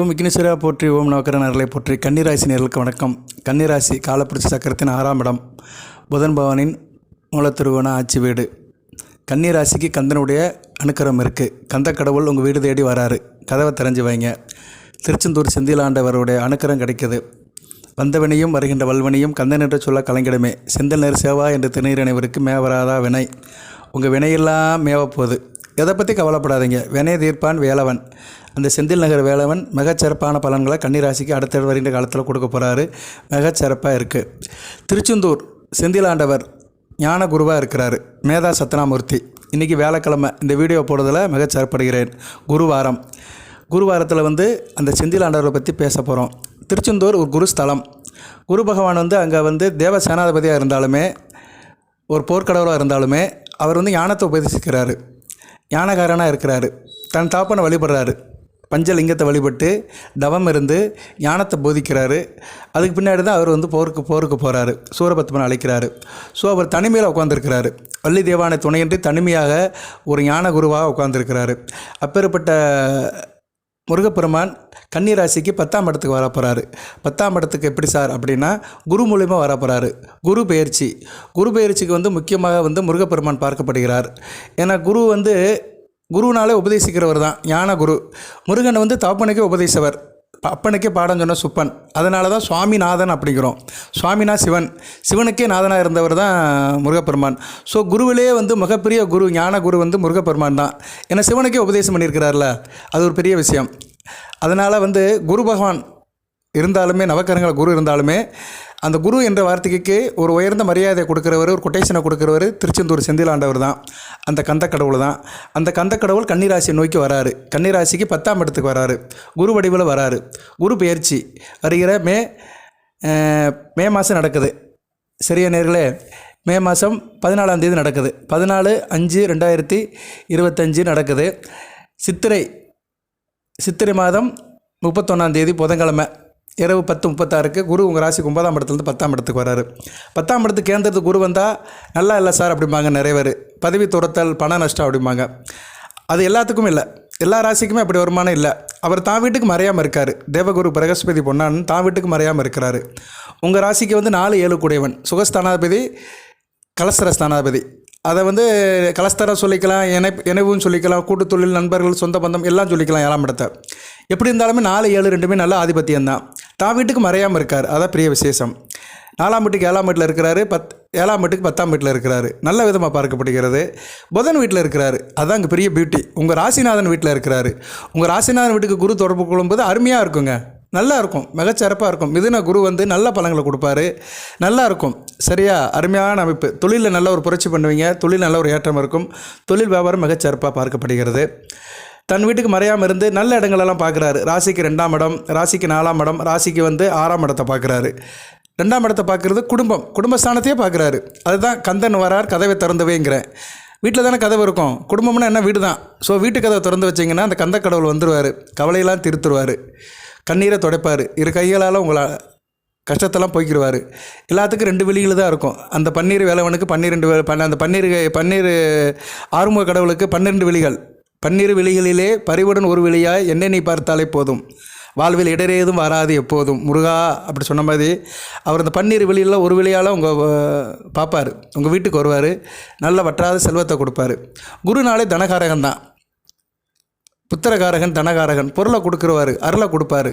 ஓம் விக்னேஸ்வரா போற்றி ஓம் நவக்கரனர்களை போற்றி. கன்னிராசி நேர்களுக்கு வணக்கம். கன்னிராசி காலப்பிடிச்ச சக்கரத்தின் ஆறாம் இடம். புதன் பவனின் மூலத்திருவன ஆட்சி வீடு. கன்னிராசிக்கு கந்தனுடைய அனுக்கரம் இருக்குது கந்த கடவுள் உங்கள் வீடு தேடி வராரு. கதவை தெரிஞ்சு வைங்க. திருச்செந்தூர் செந்திலாண்டவருடைய அனுக்கரம் கிடைக்குது. வந்தவனையும் வருகின்ற வல்வனையும் கந்தன் என்று சொல்ல கலங்கிடமே. செந்தல் நேர் சேவா என்று திருநீர் அனைவருக்கு மேவராதா வினை. உங்கள் வினையெல்லாம் மேவப்போகுது. எதை பற்றி கவலைப்படாதீங்க? வினய தீர்ப்பான் வேலவன். அந்த செந்தில் நகர் வேலவன் மிகச்சிறப்பான பலன்களை கன்னிராசிக்கு அடுத்த வருகின்ற காலத்தில் கொடுக்க போகிறாரு மிகச்சிறப்பாக இருக்குது திருச்செந்தூர் செந்திலாண்டவர் ஞான குருவாக இருக்கிறாரு. மேதா சத்யநாமூர்த்தி இன்றைக்கி வேலைக்கிழமை இந்த வீடியோ போடுறதில் மிகச்சிறப்படுகிறேன் குருவாரம். குருவாரத்தில் வந்து அந்த செந்திலாண்டவரை பற்றி பேச போகிறோம் திருச்செந்தூர் ஒரு குரு ஸ்தலம். குரு பகவான் வந்து அங்கே வந்து தேவ சேனாதிபதியாக இருந்தாலுமே ஒரு போர்க்கடவுளாக இருந்தாலுமே அவர் வந்து ஞானத்தை உபதேசிக்கிறாரு. ஞானகாரனாக இருக்கிறாரு. தன் தாப்பனை வழிபடுறாரு. பஞ்சலிங்கத்தை வழிபட்டு தவம் இருந்து ஞானத்தை போதிக்கிறாரு. அதுக்கு பின்னாடி தான் அவர் வந்து போருக்கு போருக்கு போகிறாரு சூரபத்மனை அழைக்கிறாரு. ஸோ அவர் தனிமையில் உட்காந்துருக்கிறாரு வள்ளி தேவானை துணையின்றி தனிமையாக ஒரு ஞான குருவாக உட்காந்துருக்கிறாரு அப்பேற்பட்ட முருகப்பெருமான் கன்னிராசிக்கு பத்தாம் இடத்துக்கு வர போகிறாரு பத்தாம் இடத்துக்கு எப்படி சார் அப்படின்னா குரு மூலிமா வர போகிறாரு குரு பெயர்ச்சி. குரு பெயர்ச்சிக்கு வந்து முக்கியமாக வந்து முருகப்பெருமான் பார்க்கப்படுகிறார். ஏன்னா குரு வந்து குருனாலே உபதேசிக்கிறவர் தான் ஞான குரு முருகன் வந்து தகப்பனுக்கே உபதேசவர். அப்பனுக்கே பாடம் சொன்ன சுப்பன். அதனால தான் சுவாமிநாதன் அப்படிங்கிறோம். சுவாமினா சிவன். சிவனுக்கே நாதனாக இருந்தவர் தான் முருகப்பெருமான். ஸோ குருவிலே வந்து மிகப்பெரிய குரு ஞான குரு வந்து முருகப்பெருமான் தான். ஏன்னா சிவனுக்கே உபதேசம் பண்ணியிருக்கிறார்ல. அது ஒரு பெரிய விஷயம். அதனால் வந்து குரு பகவான் இருந்தாலுமே நவக்கரங்கள் குரு இருந்தாலுமே அந்த குரு என்ற வார்த்தைக்கு ஒரு உயர்ந்த மரியாதை கொடுக்குறவர் ஒரு கொட்டேஷனை கொடுக்குறவர் திருச்செந்தூர் செந்திலாண்டவர் தான். அந்த கந்த கடவுள் தான். அந்த கந்த கடவுள் கன்னிராசியை நோக்கி வராரு. கன்னிராசிக்கு பத்தாம் இடத்துக்கு வராரு. குரு வடிவில் வராரு. குரு பயிற்சி வருகிற மே மே மாதம் நடக்குது. சரியா நேர்களே? மே மாதம் பதினாலாம் தேதி நடக்குது. பதினாலு அஞ்சு ரெண்டாயிரத்தி இருபத்தஞ்சு நடக்குது. சித்திரை சித்திரை மாதம் முப்பத்தொன்னாம் தேதி புதன்கிழமை. இரவு பத்து முப்பத்தாறுக்கு குரு உங்கள் ராசிக்கு ஒன்பதாம் இடத்துலேருந்து பத்தாம் இடத்துக்கு வராரு. பத்தாம் இடத்துக்கு கேந்திரத்துக்கு குரு வந்தால் நல்லா இல்லை சார் அப்படிம்பாங்க நிறைய பேர். பதவி துரத்தல் பண நஷ்டம் அப்படிம்பாங்க. அது எல்லாத்துக்கும் இல்லை. எல்லா ராசிக்குமே அப்படி வருமானம் இல்லை. அவர் தான் வீட்டுக்கு மறையாமல் இருக்கார். தேவகுரு பிரகஸ்பதி பொன்னான் தான் வீட்டுக்கு மறையாமல் இருக்கிறாரு. உங்கள் ராசிக்கு வந்து நாலு ஏழு கூடையவன். சுகஸ்தானாதிபதி கலஸ்தர ஸ்தானாதிபதி அதை வந்து கலஸ்தரம் சொல்லிக்கலாம் இணை இணைவும் சொல்லிக்கலாம் கூட்டு தொழில் நண்பர்கள் சொந்த பந்தம் எல்லாம் சொல்லிக்கலாம் ஏழாம் இடத்தை. எப்படி இருந்தாலுமே நாலு ஏழு ரெண்டுமே நல்ல ஆதிபத்தியம் தான் தான் வீட்டுக்கு மறையாமல் இருக்கார். அதான் பெரிய விசேஷம். நாலாம் வீட்டுக்கு ஏழாம் வீட்டில் இருக்கிறாரு. பத் ஏழாம் வீட்டுக்கு பத்தாம் வீட்டில் இருக்கிறாரு. நல்ல விதமாக பார்க்கப்படுகிறது. புதன் வீட்டில் இருக்கிறாரு. அதுதான் அங்கே பெரிய பியூட்டி உங்கள் ராசிநாதன் வீட்டில் இருக்கிறாரு. உங்கள் ராசிநாதன் வீட்டுக்கு குரு தொடர்பு கொள்ளும்போது அருமையாக இருக்குங்க. நல்லா இருக்கும். மிகச்சிறப்பாக இருக்கும். மிதுன குரு வந்து நல்ல பழங்களை கொடுப்பாரு. நல்லா இருக்கும். சரியா? அருமையான அமைப்பு. தொழிலில் நல்ல ஒரு புரட்சி பண்ணுவீங்க. தொழில் நல்ல ஒரு ஏற்றம் இருக்கும். தொழில் வியாபாரம் மிகச்சிறப்பாக பார்க்கப்படுகிறது. தன் வீட்டுக்கு மறையாமல் இருந்து நல்ல இடங்களெல்லாம் பார்க்குறாரு. ராசிக்கு ரெண்டாம் இடம் ராசிக்கு நாலாம் இடம் ராசிக்கு வந்து ஆறாம் இடத்தை பார்க்குறாரு. ரெண்டாம் இடத்தை பார்க்குறது குடும்பம் குடும்பஸ்தானத்தையே பார்க்குறாரு. அதுதான் கந்தன் வரார் கதவை திறந்தவேங்கிறேன் வீட்டில் தானே கதவு இருக்கும். குடும்பம்னா என்ன? வீடு தான் ஸோ வீட்டு கதவை திறந்து வச்சிங்கன்னா அந்த கந்த கடவுள் வந்துடுவார் கவலையெல்லாம் திருத்துருவார். கண்ணீரை துடைப்பார். இரு கைகளால் உங்களை கஷ்டத்தெல்லாம் போய்க்கிடுவார் எல்லாத்துக்கும் ரெண்டு வெளியில் தான் இருக்கும். அந்த பன்னீர் வேலவனுக்கு பன்னிரெண்டு வே- பன்ன அந்த பன்னீர் பன்னீர் ஆறுமுக கடவுளுக்கு பன்னிரெண்டு வெளிகள் பன்னிரு விழிகளிலே பரிவுடன் ஒரு விழியாய் என்னை நீ பார்த்தாலே போதும். வாழ்வில் இடரேதும் வராது எப்போதும். முருகா அப்படி சொன்ன மாதிரி அவர் அந்த பன்னீர் வெளியில் ஒரு வெளியால் உங்கள் பார்ப்பார் உங்கள் வீட்டுக்கு வருவார். நல்ல வற்றாத செல்வத்தை கொடுப்பாரு. குருநாளே தனகாரகன் தான் புத்திரகாரகன் தனகாரகன். பொருளை கொடுக்குறவாரு. அருளை கொடுப்பாரு.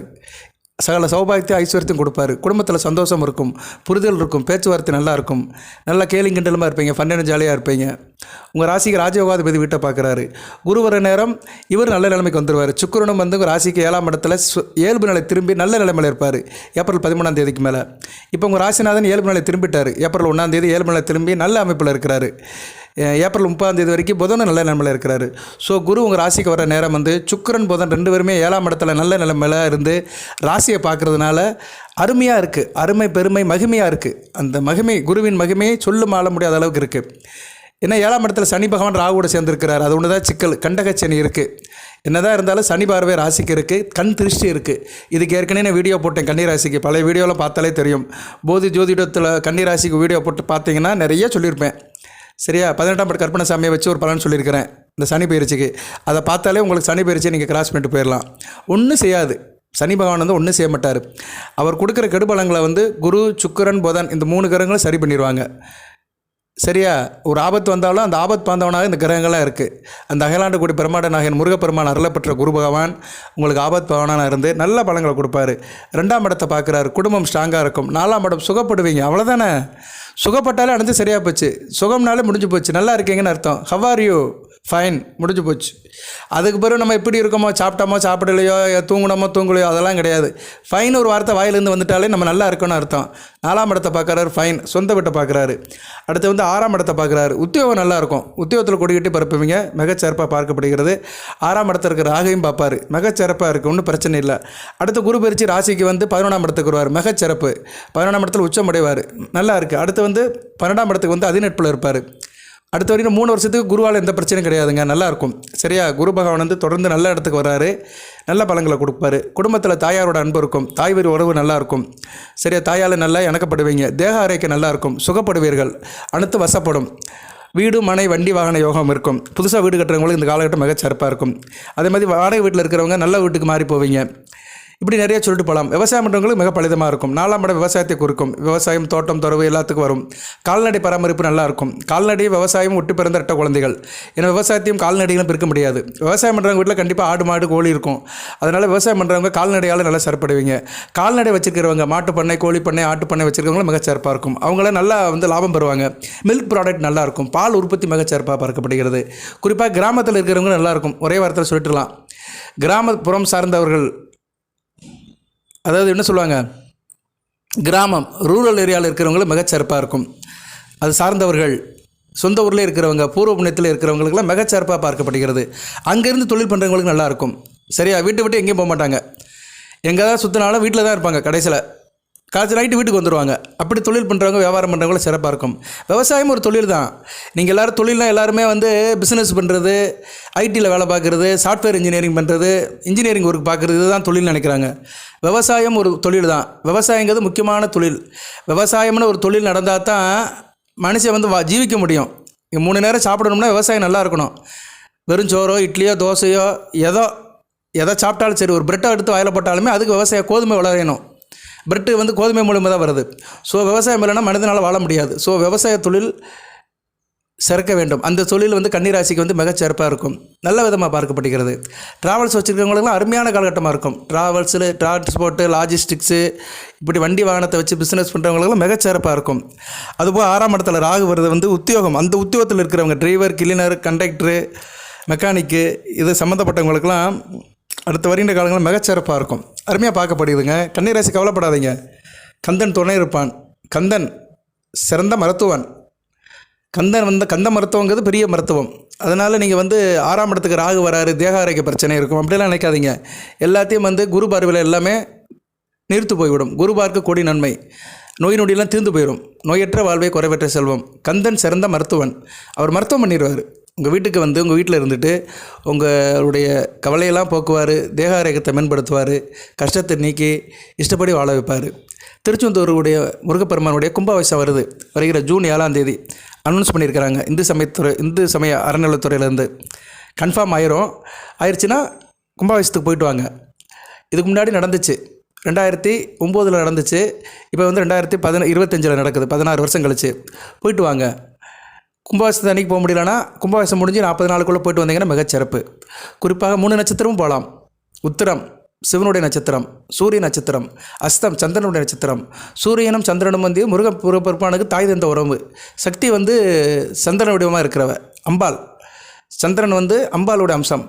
சகல சௌபாகியத்தை ஐஸ்வர்யத்தையும் கொடுப்பாரு. குடும்பத்தில் சந்தோஷம் இருக்கும். புரிதல் இருக்கும். பேச்சுவார்த்தை நல்லா இருக்கும். நல்லா கேலிங் கிண்டலுமா இருப்பீங்க. ஃபன்னு ஜாலியாக இருப்பீங்க. உங்கள் ராசிக்கு ராஜயோகாதிபதி வீட்டை பார்க்குறாரு. குரு வர நேரம் இவர் நல்ல நிலைமைக்கு வந்துடுவார் சுக்கரனும் வந்து உங்கள் ராசிக்கு ஏழாம் இடத்துல சு- இயல்பு நிலை திரும்பி நல்ல நிலைமையில் இருப்பார். ஏப்ரல் பதிமூணாம் தேதிக்கு மேலே. இப்போ உங்கள் ராசிநாதன் இயல்பு நிலை திரும்பிட்டார். ஏப்ரல் ஒன்றாம் தேதி இயல்பு நிலை திரும்பி நல்ல அமைப்பில் இருக்கிறாரு. ஏப்ரல் முப்பதாம் தேதி வரைக்கும் புதனும் நல்ல நிலைமையில் இருக்கிறாரு. ஸோ குரு உங்கள் ராசிக்கு வர நேரம் வந்து சுக்கிரன் புதன் ரெண்டு பேருமே ஏழாம் இடத்துல நல்ல நிலமையில் இருந்து ராசியை பார்க்குறதுனால அருமையாக இருக்குது அருமை பெருமை மகிமையாக இருக்குது அந்த மகிமை குருவின் மகிமையை சொல்லும் ஆள முடியாத அளவுக்கு இருக்குது ஏன்னா ஏழாம் இடத்துல சனி பகவான் ராகுவோட சேர்ந்துருக்கிறார். அது ஒன்று தான் சிக்கல் கண்டகச்சனி இருக்குது என்னதான் இருந்தாலும் சனி பார்வை ராசிக்கு இருக்குது கண் திருஷ்டி இருக்குது இதுக்கு ஏற்கனவே நான் வீடியோ போட்டேன் கன்னி ராசிக்கு பழைய வீடியோவில் பார்த்தாலே தெரியும். போதி ஜோதிடத்தில் கன்னி ராசிக்கு வீடியோ போட்டு பார்த்தீங்கன்னா நிறைய சொல்லியிருப்பேன். சரியா? பதினெட்டாம் பட் கற்பனை சாமியை வச்சு ஒரு பலன் சொல்லியிருக்கிறேன். இந்த சனி பயிற்சிக்கு. அதை பார்த்தாலே உங்களுக்கு சனி பயிற்சியை நீங்கள் கிராஸ் பண்ணிட்டு போயிடலாம். ஒன்றும் செய்யாது. சனி பகவான் வந்து ஒன்றும் செய்ய மாட்டார். அவர் கொடுக்குற கெடுபலங்களை வந்து குரு சுக்கிரன் புதன் இந்த மூணு கிரகங்களும் சரி பண்ணிடுவாங்க சரியா? ஒரு ஆபத்து வந்தாலும் அந்த ஆபத்து வந்தவனாக இந்த கிரகங்கள்லாம் இருக்குது அந்த அகிலாண்டு கூடி பெருமாட நாயகன் முருகப்பெருமான் அருளப்பெற்ற குரு பகவான் உங்களுக்கு ஆபத்து பவனாக இருந்து நல்ல பலங்களை கொடுப்பாரு. ரெண்டாம் இடத்தை பார்க்குறாரு. குடும்பம் ஸ்ட்ராங்காக இருக்கும். நாலாம் இடம் சுகப்படுவீங்க. அவ்வளோதானே சுகப்பட்டாலே அடைஞ்சு சரியாக போச்சு. சுகம்னாலே முடிஞ்சு போச்சு. நல்லா இருக்கீங்கன்னு அர்த்தம். ஹவ் ஆர் யூ ஃபைன் முடிஞ்சு போச்சு. அதுக்கு பிறகு நம்ம எப்படி இருக்கோமோ சாப்பிட்டோமோ சாப்பிடலையோ தூங்கினோமோ தூங்கலையோ அதெல்லாம் கிடையாது. ஃபைன் ஒரு வார்த்தை வாயிலேருந்து வந்துட்டாலே நம்ம நல்லா இருக்கணும்னு அர்த்தம். நாலாம் இடத்தை பார்க்குறாரு ஃபைன் சொந்த வீட்டை பார்க்குறாரு. அடுத்து வந்து ஆறாம் இடத்தை பார்க்குறாரு. உத்தியோகம் நல்லா இருக்கும். உத்தியோகத்தில் கொடிக்கட்டி பரப்புவீங்க. மிகச்சிறப்பாக பார்க்கப்படுகிறது. ஆறாம் இடத்துல இருக்கிற ராகையும் பார்ப்பார். மிகச்சிறப்பாக இருக்குது ஒன்றும் பிரச்சனை இல்லை. அடுத்து குரு பரிச்சு ராசிக்கு வந்து பதினொன்றாம் இடத்துக்கு வருவார். மிகச்சிறப்பு பதினொன்றாம் இடத்துல உச்சம் அடைவார். நல்லா இருக்குது அடுத்து வந்து பன்னெண்டாம் இடத்துக்கு வந்து அதிநட்பில் இருப்பார். அடுத்த வரைக்கும் மூணு வருஷத்துக்கு குருவால் எந்த பிரச்சனையும் கிடையாதுங்க. நல்லாயிருக்கும். சரியா? குரு பகவான் வந்து தொடர்ந்து நல்ல இடத்துக்கு வர்றாரு நல்ல பழங்களை கொடுப்பாரு. குடும்பத்தில் தாயாரோட அன்பு இருக்கும். தாய் வரி உறவு நல்லாயிருக்கும். சரியா? தாயால் நல்லா இணக்கப்படுவீங்க. தேக ஆரோக்கியம் நல்லா இருக்கும் சுகப்படுவீர்கள். அனைத்து வசப்படும். வீடு மனை வண்டி வாகன யோகம் இருக்கும். புதுசாக வீடு கட்டுறவங்களுக்கு இந்த காலகட்டம் மிகச்சிறப்பாக இருக்கும். அதே மாதிரி வாடகை வீட்டில் இருக்கிறவங்க நல்ல வீட்டுக்கு மாறி போவீங்க. இப்படி நிறைய சொல்லிட்டு போகலாம். விவசாயம் பண்ணுறவங்களுக்கு மிக பலிதமாக இருக்கும். நாலாம் இடம் விவசாயத்தை குறிக்கும். விவசாயம் தோட்டம் துறவு எல்லாத்துக்கும் வரும். கால்நடை பராமரிப்பு நல்லா இருக்கும். கால்நடை விவசாயம் ஒட்டு பிறந்த ரெட்ட குழந்தைகள். ஏன்னா விவசாயத்தையும் கால்நடைகளும் பிரிக்க முடியாது. விவசாயம் பண்ணுறவங்க வீட்டில் கண்டிப்பாக ஆடு மாடு கோழி இருக்கும். அதனால் விவசாயம் பண்ணுறவங்க கால்நடையால் நல்லா சிறப்படுவீங்க. கால்நடை வச்சுருக்கிறவங்க மாட்டு பண்ணை கோழி பண்ணை ஆட்டு பண்ணை வச்சுருக்கவங்களும் மிக சிறப்பாக இருக்கும். அவங்கள நல்லா வந்து லாபம் பெறுவாங்க. மில்க் ப்ராடக்ட் நல்லா இருக்கும். பால் உற்பத்தி மிக சிறப்பாக பார்க்கப்படுகிறது. குறிப்பாக கிராமத்தில் இருக்கிறவங்க நல்லாயிருக்கும் ஒரே வாரத்தில் சொல்லிட்டுலாம் கிராமப்புறம் சார்ந்தவர்கள் அதாவது என்ன சொல்லுவாங்க? கிராமம் ரூரல் ஏரியாவில் இருக்கிறவங்களும் மிகச்சிறப்பாக இருக்கும். அது சார்ந்தவர்கள் சொந்த ஊரில் இருக்கிறவங்க பூர்வ புண்ணியத்தில் இருக்கிறவங்களுக்கெல்லாம் மிகச்சிறப்பாக பார்க்கப்படுகிறது. அங்கேருந்து தொழில் பண்ணுறவங்களுக்கு நல்லா இருக்கும். சரியா? வீட்டை விட்டு எங்கேயும் போக மாட்டாங்க. எங்கே தான் சுற்றினாலும் வீட்டில் தான் இருப்பாங்க கடைசியில். காய்ச்சல் நைட்டு வீட்டுக்கு வந்துடுவாங்க அப்படி தொழில் பண்ணுறவங்க வியாபாரம் பண்ணுறவங்களும் சிறப்பாக இருக்கும். விவசாயம் ஒரு தொழில் தான். நீங்கள் எல்லோரும் தொழில்னால் எல்லாருமே வந்து பிஸ்னஸ் பண்ணுறது ஐடியில் வேலை பார்க்குறது சாஃப்ட்வேர் இன்ஜினியரிங் பண்ணுறது இன்ஜினியரிங் ஒர்க் பார்க்குறது இதுதான் தொழில் நினைக்கிறாங்க. விவசாயம் ஒரு தொழில் தான். விவசாயங்கிறது முக்கியமான தொழில். விவசாயம்னு ஒரு தொழில் நடந்தால் தான் மனுஷன் வந்து வா ஜீவிக்க முடியும். இங்கே மூணு நேரம் சாப்பிடணும்னா விவசாயம் நல்லா இருக்கணும். வெறும் சோறோ இட்லியோ தோசையோ ஏதோ எதை சாப்பிட்டாலும் சரி ஒரு பிரெட்டை எடுத்து வாயில் போட்டாலுமே அதுக்கு விவசாயம் கோதுமை வளரணும். பிரெட்டு வந்து கோதுமை மூலியமாக தான் வருது. ஸோ விவசாயம் இல்லைன்னா மனிதனால் வாழ முடியாது. ஸோ விவசாய தொழில் சிறக்க வேண்டும். அந்த தொழில் வந்து கன்னிராசிக்கு வந்து மிகச்சிறப்பாக இருக்கும். நல்ல விதமாக பார்க்கப்படுகிறது. ட்ராவல்ஸ் வச்சுருக்கவங்களுக்குலாம் அருமையான காலகட்டமாக இருக்கும். ட்ராவல்ஸில் டிரான்ஸ்போர்ட்டு லாஜிஸ்டிக்ஸு இப்படி வண்டி வாகனத்தை வச்சு பிஸ்னஸ் பண்ணுறவங்களுக்குலாம் மிகச்சிறப்பாக இருக்கும். அதுபோல் ஆறாம் இடத்துல ராகு வருது வந்து உத்தியோகம். அந்த உத்தியோகத்தில் இருக்கிறவங்க டிரைவர் கிளீனர் கண்டக்டரு மெக்கானிக்கு இது சம்மந்தப்பட்டவங்களுக்கெல்லாம் அடுத்த வருகின்ற காலங்களில் மிகச்சிறப்பாக இருக்கும். அருமையாக பார்க்கப்படுதுங்க கன்னிராசி கவலைப்படாதீங்க. கந்தன் துணை இருப்பான். கந்தன் சிறந்த மருத்துவன். கந்தன் வந்து கந்த மருத்துவங்கிறது பெரிய மருத்துவம். அதனால் நீங்கள் வந்து ஆறாம் இடத்துக்கு ராகு வராரு தேக ஆரோக்கிய பிரச்சனை இருக்கும். அப்படிலாம் நினைக்காதீங்க. எல்லாத்தையும் வந்து குரு பார்வையில் எல்லாமே நிறுத்து போய்விடும். குரு பார்க்க கொடி நன்மை. நோய் நொடியெல்லாம் தீர்ந்து போயிடும் நோயற்ற வாழ்வை குறைவற்ற செல்வம். கந்தன் சிறந்த மருத்துவன். அவர் மருத்துவம் பண்ணிடுவார். உங்கள் வீட்டுக்கு வந்து உங்கள் வீட்டில் இருந்துட்டு உங்களுடைய கவலையெல்லாம் போக்குவார் தேகாரேகத்தை மேம்படுத்துவார் கஷ்டத்தை நீக்கி இஷ்டப்படி வாழ வைப்பார். திருச்செந்தூருடைய முருகப்பெருமானுடைய கும்பாபிஷேகம் வருது. வருகிற ஜூன் ஏழாம் தேதி அனௌன்ஸ் பண்ணியிருக்கிறாங்க. இந்து சமயத்துறை இந்து சமய அறநிலைத்துறையிலேருந்து கன்ஃபார்ம் ஆயிரும். ஆயிடுச்சுன்னா கும்பாபிஷேகத்துக்கு போயிட்டு வாங்க. இதுக்கு முன்னாடி நடந்துச்சு. ரெண்டாயிரத்தி ஒம்போதில் நடந்துச்சு. இப்போ வந்து ரெண்டாயிரத்தி பதின இருபத்தஞ்சில் நடக்குது. பதினாறு வருஷம் கழிச்சு. போயிட்டு வாங்க. கும்பாபிஷேகத்து அன்றைக்கி போக முடியலன்னா கும்பாபிஷேகம் முடிஞ்சு நாற்பது நாளுக்குள்ளே போயிட்டு வந்தீங்கன்னா மிகச்சிறப்பு. குறிப்பாக மூணு நட்சத்திரமும் போகலாம். உத்திரம் சிவனுடைய நட்சத்திரம் சூரிய நட்சத்திரம் அஸ்தம் சந்திரனுடைய நட்சத்திரம். சூரியனும் சந்திரனும் வந்து முருக பொறுப்பானுக்கு தாய் தந்த உறவு. சக்தி வந்து சந்திரன் வடிவமாக இருக்கிறவ அம்பாள். சந்திரன் வந்து அம்பாளுடைய அம்சம்.